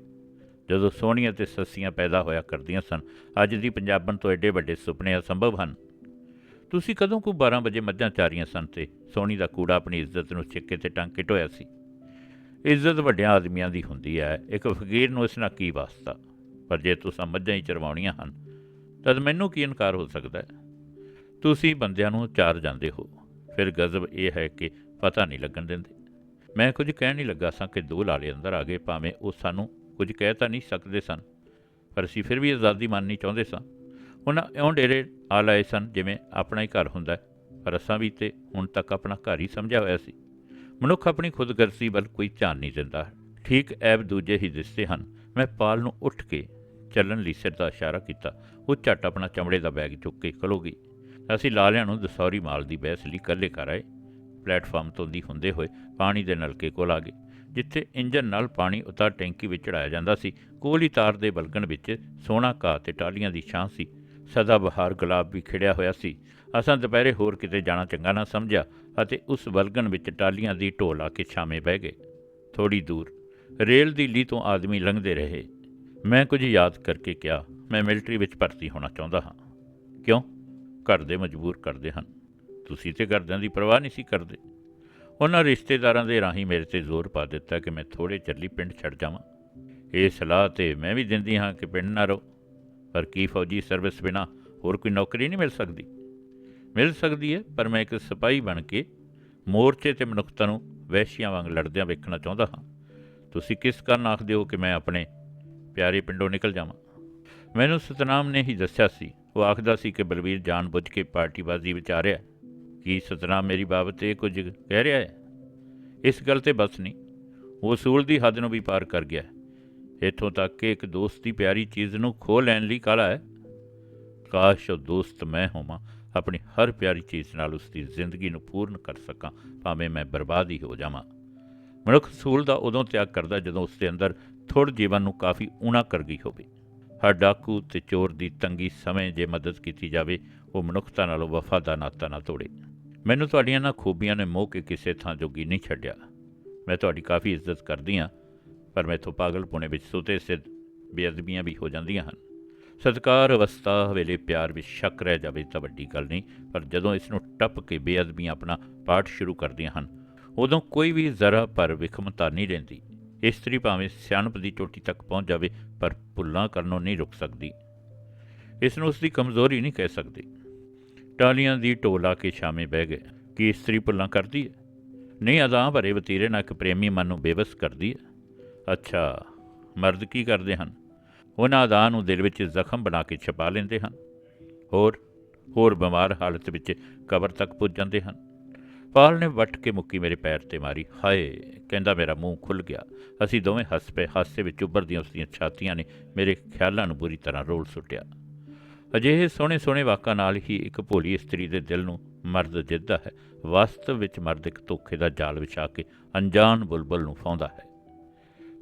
ਜਦੋਂ ਸੋਹਣੀਆਂ ਤੇ ਸੱਸੀਆਂ ਪੈਦਾ ਹੋਇਆ ਕਰਦੀਆਂ ਸਨ, ਅੱਜ ਦੀ ਪੰਜਾਬਣ ਤੋਂ ਐਡੇ ਵੱਡੇ ਸੁਪਨੇ ਅਸੰਭਵ ਹਨ। ਤੁਸੀਂ ਕਦੋਂ ਕੋ 12 ਵਜੇ ਮੱਝਾਂ ਚਾਰੀਆਂ ਸਨ ਤੇ ਸੋਹਣੀ ਦਾ ਕੂੜਾ ਆਪਣੀ ਇੱਜ਼ਤ ਨੂੰ ਛਿੱਕੇ ਤੇ ਟਾਂਕੇ ਕੇ ਢੋਇਆ ਸੀ। ਇੱਜ਼ਤ ਵੱਡਿਆਂ ਆਦਮੀਆਂ ਦੀ ਹੁੰਦੀ ਹੈ। ਇੱਕ ਫਕੀਰ ਨੂੰ ਇਸ ਨਾਲ ਕੀ ਵਾਸਤਾ? ਪਰ ਜੇ ਤੁਸੀਂ ਮੱਝਾਂ ਹੀ ਚਰਵਾਉਣੀਆਂ ਹਨ, ਤਦ ਮੈਨੂੰ ਕੀ ਇਨਕਾਰ ਹੋ ਸਕਦਾ ਹੈ? ਤੁਸੀਂ ਬੰਦਿਆਂ ਨੂੰ ਚਾਰ ਜਾਂਦੇ ਹੋ। ਫਿਰ ਗਜ਼ਬ ਇਹ ਹੈ ਕਿ ਪਤਾ ਨਹੀਂ ਲੱਗਣ ਦਿੰਦੇ। ਮੈਂ ਕੁਝ ਕਹਿਣ ਨਹੀਂ ਲੱਗਾ ਸਾਂ ਕਿ ਦੋ ਲਾਲੇ ਅੰਦਰ ਆ ਗਏ, ਭਾਵੇਂ ਉਹ ਸਾਨੂੰ ਕੁਝ ਕਹਿ ਤਾਂ ਨਹੀਂ ਸਕਦੇ ਸਨ, ਪਰ ਅਸੀਂ ਫਿਰ ਵੀ ਆਜ਼ਾਦੀ ਮੰਨਣੀ ਚਾਹੁੰਦੇ ਸਾਂ। ਉਹਨਾਂ ਇਉਂ ਡੇਰੇ ਆ ਲਾਏ ਸਨ ਜਿਵੇਂ ਆਪਣਾ ਹੀ ਘਰ ਹੁੰਦਾ ਪਰ ਅਸਾਂ ਵੀ ਤੇ ਹੁਣ ਤੱਕ ਆਪਣਾ ਘਰ ਹੀ ਸਮਝਿਆ ਹੋਇਆ ਸੀ। ਮਨੁੱਖ ਆਪਣੀ ਖੁਦਗਰਜ਼ੀ ਵੱਲ ਕੋਈ ਧਿਆਨ ਨਹੀਂ ਦਿੰਦਾ। ਠੀਕ ਐਬ ਦੂਜੇ ਹੀ ਦਿਸਦੇ ਹਨ। ਮੈਂ ਪਾਲ ਨੂੰ ਉੱਠ ਕੇ ਚੱਲਣ ਲਈ ਸਿਰ ਦਾ ਇਸ਼ਾਰਾ ਕੀਤਾ। ਉਹ ਝੱਟ ਆਪਣਾ ਚਮੜੇ ਦਾ ਬੈਗ ਚੁੱਕ ਕੇ ਖਲੋ ਗਈ। ਅਸੀਂ ਲਾਲਿਆਂ ਨੂੰ ਦਸੌਰੀ ਮਾਲ ਦੀ ਬਹਿਸ ਲਈ ਇਕੱਲੇ ਕਰ ਆਏ। ਪਲੇਟਫਾਰਮ ਤੋਂ ਦੀ ਹੁੰਦੇ ਹੋਏ ਪਾਣੀ ਦੇ ਨਲਕੇ ਕੋਲ ਆ ਗਏ, ਜਿੱਥੇ ਇੰਜਨ ਨਾਲ ਪਾਣੀ ਉਤਾਰ ਟੈਂਕੀ ਵਿੱਚ ਚੜਾਇਆ ਜਾਂਦਾ ਸੀ। ਕੋਲੀ ਤਾਰ ਦੇ ਬਲਗਣ ਵਿੱਚ ਸੋਹਣਾ ਘਾਹ ਤੇ ਟਾਲੀਆਂ ਦੀ ਛਾਂ ਸੀ। ਸਦਾ ਬਹਾਰ ਗੁਲਾਬ ਵੀ ਖਿੜਿਆ ਹੋਇਆ ਸੀ। ਅਸਾਂ ਦੁਪਹਿਰੇ ਹੋਰ ਕਿਤੇ ਜਾਣਾ ਚੰਗਾ ਨਾ ਸਮਝਿਆ ਅਤੇ ਉਸ ਬਲਗਣ ਵਿੱਚ ਟਾਲੀਆਂ ਦੀ ਢੋਲ ਆ ਕੇ ਛਾਵੇਂ ਬਹਿ ਗਏ। ਥੋੜੀ ਦੂਰ, ਰੇਲ ਦੀ ਲੀ ਤੋਂ ਆਦਮੀ ਲੰਘਦੇ ਰਹੇ। ਮੈਂ ਕੁਝ ਯਾਦ ਕਰਕੇ ਕਿਹਾ, ਮੈਂ ਮਿਲਟਰੀ ਵਿੱਚ ਭਰਤੀ ਹੋਣਾ ਚਾਹੁੰਦਾ ਹਾਂ। ਕਿਉਂ? ਘਰ ਦੇ ਮਜਬੂਰ ਕਰਦੇ ਹਨ। ਤੁਸੀਂ ਤੇ ਘਰਦਿਆਂ ਦੀ ਪਰਵਾਹ ਨਹੀਂ ਸੀ ਕਰਦੇ। ਉਹਨਾਂ ਰਿਸ਼ਤੇਦਾਰਾਂ ਦੇ ਰਾਹੀਂ ਮੇਰੇ ਤੇ ਜ਼ੋਰ ਪਾ ਦਿੱਤਾ ਕਿ ਮੈਂ ਥੋੜੇ ਚੱਲੀ ਪਿੰਡ ਛੱਡ ਜਾਵਾਂ। ਇਹ ਸਲਾਹ ਤੇ ਮੈਂ ਵੀ ਦਿੰਦੀ ਹਾਂ ਕਿ ਪਿੰਡ ਨਾ ਰਹੋ। ਪਰ ਕੀ ਫੌਜੀ ਸਰਵਿਸ ਬਿਨਾ ਹੋਰ ਕੋਈ ਨੌਕਰੀ ਨਹੀਂ ਮਿਲ ਸਕਦੀ? ਮਿਲ ਸਕਦੀ ਹੈ, ਪਰ ਮੈਂ ਇੱਕ ਸਿਪਾਹੀ ਬਣ ਕੇ ਮੋਰਚੇ ਤੇ ਮਨੁੱਖਤਾ ਨੂੰ ਵਹਿਸ਼ੀਆਂ ਵਾਂਗ ਲੜਦਿਆਂ ਵੇਖਣਾ ਚਾਹੁੰਦਾ ਹਾਂ। ਤੁਸੀਂ ਕਿਸ ਕਾਰਨ ਆਖਦੇ ਹੋ ਕਿ ਮੈਂ ਆਪਣੇ ਪਿਆਰੇ ਪਿੰਡੋਂ ਨਿਕਲ ਜਾਵਾਂ? ਮੈਨੂੰ ਸਤਨਾਮ ਨੇ ਹੀ ਦੱਸਿਆ ਸੀ। ਉਹ ਆਖਦਾ ਸੀ ਕਿ ਬਲਵੀਰ ਜਾਣ ਬੁੱਝ ਕੇ ਪਾਰਟੀਬਾਜ਼ੀ ਵਿੱਚ ਆ ਰਿਹਾ ਕੀ ਸਤਨਾਮ ਮੇਰੀ ਬਾਬਤ ਇਹ ਕੁਝ ਕਹਿ ਰਿਹਾ ਹੈ? ਇਸ ਗੱਲ ਤੇ ਬਸ ਨਹੀਂ। ਉਹ ਅਸੂਲ ਦੀ ਹੱਦ ਨੂੰ ਵੀ ਪਾਰ ਕਰ ਗਿਆ ਇੱਥੋਂ ਤੱਕ ਕਿ ਇੱਕ ਦੋਸਤ ਦੀ ਪਿਆਰੀ ਚੀਜ਼ ਨੂੰ ਖੋਹ ਲੈਣ ਲਈ ਕਾਲਾ ਹੈ। ਕਾਸ਼ ਉਹ ਦੋਸਤ ਮੈਂ ਹੋਵਾਂ, ਆਪਣੀ ਹਰ ਪਿਆਰੀ ਚੀਜ਼ ਨਾਲ ਉਸ ਦੀ ਜ਼ਿੰਦਗੀ ਨੂੰ ਪੂਰਨ ਕਰ ਸਕਾਂ, ਭਾਵੇਂ ਮੈਂ ਬਰਬਾਦ ਹੀ ਹੋ ਜਾਵਾਂ। ਮਨੁੱਖ ਸੂਲ ਦਾ ਉਦੋਂ ਤਿਆਗ ਕਰਦਾ ਜਦੋਂ ਉਸ ਦੇ ਅੰਦਰ ਥੋੜ ਜੀਵਨ ਨੂੰ ਕਾਫੀ ਊਣਾ ਕਰ ਗਈ ਹੋਵੇ। ਹਰ ਡਾਕੂ ਤੇ ਚੋਰ ਦੀ ਤੰਗੀ ਸਮੇਂ ਜੇ ਮਦਦ ਕੀਤੀ ਜਾਵੇ, ਉਹ ਮਨੁੱਖਤਾ ਨਾਲੋਂ ਵਫਾ ਦਾ ਨਾਤਾ ਨਾ ਤੋੜੇ। ਮੈਨੂੰ ਤੁਹਾਡੀਆਂ ਨਾ ਖੂਬੀਆਂ ਨੇ ਮੋਹ ਕੇ ਕਿਸੇ ਥਾਂ ਜੋਗੀ ਨਹੀਂ ਛੱਡਿਆ। ਮੈਂ ਤੁਹਾਡੀ ਕਾਫੀ ਇੱਜ਼ਤ ਕਰਦੀ ਹਾਂ, ਪਰ ਮੈਥੋਂ ਪਾਗਲਪੁਣੇ ਵਿੱਚ ਸੁਤੇ ਸਿੱਧ ਬੇਅਦਬੀਆਂ ਵੀ ਹੋ ਜਾਂਦੀਆਂ ਹਨ। ਸਤਕਾਰ ਅਵਸਥਾ ਵੇਲੇ ਪਿਆਰ ਵਿੱਚ ਸ਼ੱਕ ਰਹਿ ਜਾਵੇ ਤਾਂ ਵੱਡੀ ਗੱਲ ਨਹੀਂ, ਪਰ ਜਦੋਂ ਇਸ ਨੂੰ ਟੱਪ ਕੇ ਬੇਅਦਬੀਆਂ ਆਪਣਾ ਪਾਠ ਸ਼ੁਰੂ ਕਰਦੀਆਂ ਹਨ, ਉਦੋਂ ਕੋਈ ਵੀ ਜ਼ਰਾ ਪਰ ਵਿਖਮਤਾ ਨਹੀਂ ਰਹਿੰਦੀ। ਇਸਤਰੀ ਭਾਵੇਂ ਸਿਆਣਪ ਦੀ ਚੋਟੀ ਤੱਕ ਪਹੁੰਚ ਜਾਵੇ, ਪਰ ਭੁੱਲਾਂ ਕਰਨੋਂ ਨਹੀਂ ਰੁਕ ਸਕਦੀ। ਇਸ ਨੂੰ ਉਸ ਦੀ ਕਮਜ਼ੋਰੀ ਨਹੀਂ ਕਹਿ ਸਕਦੇ। ਟਾਲੀਆਂ ਦੀ ਢੋਲ ਆ ਕੇ ਸ਼ਾਮੇ ਬਹਿ ਗਏ। ਕੀ ਇਸਤਰੀ ਭੁੱਲਾਂ ਕਰਦੀ ਹੈ ਨਹੀਂ, ਅਦਾਂ ਭਰੇ ਵਤੀਰੇ ਨਾਲ ਇੱਕ ਪ੍ਰੇਮੀ ਮਨ ਨੂੰ ਬੇਵਸ ਕਰਦੀ ਹੈ ਅੱਛਾ, ਮਰਦ ਕੀ ਕਰਦੇ ਹਨ? ਉਹਨਾਂ ਅਦਾਂ ਨੂੰ ਦਿਲ ਵਿੱਚ ਜ਼ਖਮ ਬਣਾ ਕੇ ਛਪਾ ਲੈਂਦੇ ਹਨ। ਹੋਰ ਹੋਰ ਬਿਮਾਰ ਹਾਲਤ ਵਿੱਚ ਕਬਰ ਤੱਕ ਪੁੱਜ ਜਾਂਦੇ ਹਨ। ਪਾਲ ਨੇ ਵੱਟ ਕੇ ਮੁੱਕੀ ਮੇਰੇ ਪੈਰ ਤੇ ਮਾਰੀ। ਹਾਏ, ਕਹਿੰਦਾ ਮੇਰਾ ਮੂੰਹ ਖੁੱਲ ਗਿਆ। ਅਸੀਂ ਦੋਵੇਂ ਹੱਸ ਪਏ ਹਾਸੇ ਵਿੱਚ ਉੱਭਰਦੀਆਂ ਉਸ ਦੀਆਂ ਛਾਤੀਆਂ ਨੇ ਮੇਰੇ ਖਿਆਲਾਂ ਨੂੰ ਬੁਰੀ ਤਰ੍ਹਾਂ ਰੋਲ ਸੁੱਟਿਆ। ਅਜਿਹੇ ਸੋਹਣੇ ਸੋਹਣੇ ਵਾਕਾਂ ਨਾਲ ਹੀ ਇੱਕ ਭੋਲੀ ਇਸਤਰੀ ਦੇ ਦਿਲ ਨੂੰ ਮਰਦ ਜਿੱਤਦਾ ਹੈ। ਵਾਸਤਵ ਵਿੱਚ ਮਰਦ ਇੱਕ ਧੋਖੇ ਦਾ ਜਾਲ ਵਿਛਾ ਕੇ ਅਣਜਾਣ ਬੁਲਬੁਲ ਨੂੰ ਫਾਉਂਦਾ ਹੈ।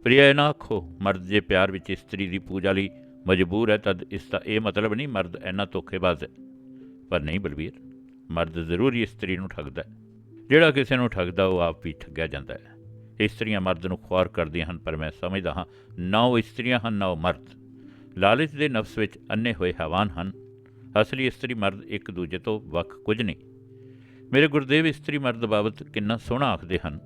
ਪ੍ਰਿਆ ਨਾ ਆਖੋ, ਮਰਦ ਜੇ ਪਿਆਰ ਵਿੱਚ ਇਸਤਰੀ ਦੀ ਪੂਜਾ ਲਈ ਮਜਬੂਰ ਹੈ, ਤਦ ਇਸ ਦਾ ਇਹ ਮਤਲਬ ਨਹੀਂ ਮਰਦ ਇੰਨਾ ਧੋਖੇਬਾਜ਼ ਹੈ। ਪਰ ਨਹੀਂ ਬਲਬੀਰ, ਮਰਦ ਜ਼ਰੂਰੀ ਇਸਤਰੀ ਨੂੰ ਠੱਗਦਾ ਹੈ। ਜਿਹੜਾ ਕਿਸੇ ਨੂੰ ਠੱਗਦਾ, ਉਹ ਆਪ ਵੀ ਠੱਗਿਆ ਜਾਂਦਾ ਹੈ। ਇਸਤਰੀਆਂ ਮਰਦ ਨੂੰ ਖੁਆਰ ਕਰਦੀਆਂ ਹਨ, ਪਰ ਮੈਂ ਸਮਝਦਾ ਹਾਂ, ਨਾ ਉਹ ਇਸਤਰੀਆਂ ਹਨ, ਨਾ ਉਹ ਮਰਦ। ਲਾਲਚ ਦੇ ਨਫਸ ਵਿੱਚ ਅੰਨੇ ਹੋਏ ਹੈਵਾਨ ਹਨ। ਅਸਲੀ ਇਸਤਰੀ ਮਰਦ ਇੱਕ ਦੂਜੇ ਤੋਂ ਵੱਖ ਕੁਝ ਨਹੀਂ। ਮੇਰੇ ਗੁਰਦੇਵ ਇਸਤਰੀ ਮਰਦ ਬਾਬਤ ਕਿੰਨਾ ਸੋਹਣਾ ਆਖਦੇ ਹਨ।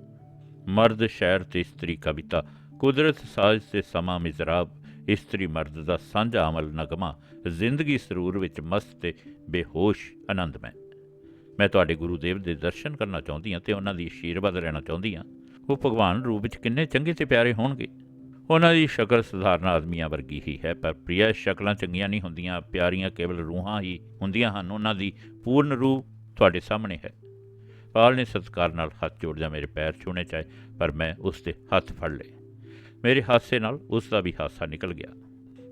ਮਰਦ ਸ਼ਾਇਰ ਤੇ ਇਸਤਰੀ ਕਵਿਤਾ, ਕੁਦਰਤ ਸਾਜ਼ ਤੇ ਸਮਾਂ ਮਿਜ਼ਰਾਬ, ਇਸਤਰੀ ਮਰਦ ਦਾ ਸਾਂਝਾ ਅਮਲ ਨਗਮਾ, ਜ਼ਿੰਦਗੀ ਸਰੂਰ ਵਿੱਚ ਮਸਤ ਤੇ ਬੇਹੋਸ਼ ਆਨੰਦਮੈ। ਮੈਂ ਤੁਹਾਡੇ ਗੁਰੂ ਦੇਵ ਦੇ ਦਰਸ਼ਨ ਕਰਨਾ ਚਾਹੁੰਦੀ ਹਾਂ ਤੇ ਉਹਨਾਂ ਦੀ ਆਸ਼ੀਰਵਾਦ ਲੈਣਾ ਚਾਹੁੰਦੀ ਹਾਂ। ਉਹ ਭਗਵਾਨ ਰੂਪ ਵਿੱਚ ਕਿੰਨੇ ਚੰਗੇ ਤੇ ਪਿਆਰੇ ਹੋਣਗੇ। ਉਹਨਾਂ ਦੀ ਸ਼ਕਲ ਸਧਾਰਨ ਆਦਮੀਆਂ ਵਰਗੀ ਹੀ ਹੈ, ਪਰ ਪ੍ਰਿਆ ਸ਼ਕਲਾਂ ਚੰਗੀਆਂ ਨਹੀਂ ਹੁੰਦੀਆਂ, ਪਿਆਰੀਆਂ ਕੇਵਲ ਰੂਹਾਂ ਹੀ ਹੁੰਦੀਆਂ ਹਨ, ਉਹਨਾਂ ਦੀ ਪੂਰਨ ਰੂਪ ਤੁਹਾਡੇ ਸਾਹਮਣੇ ਹੈ। ਪਾਲ ਨੇ ਸਤਿਕਾਰ ਨਾਲ ਹੱਥ ਜੋੜਦਿਆਂ ਮੇਰੇ ਪੈਰ ਛੂਹਣੇ ਚਾਹੇ, ਪਰ ਮੈਂ ਉਸ ਦੇ ਹੱਥ ਫੜ ਲਏ। ਮੇਰੇ ਹਾਸੇ ਨਾਲ ਉਸ ਦਾ ਵੀ ਹਾਸਾ ਨਿਕਲ ਗਿਆ।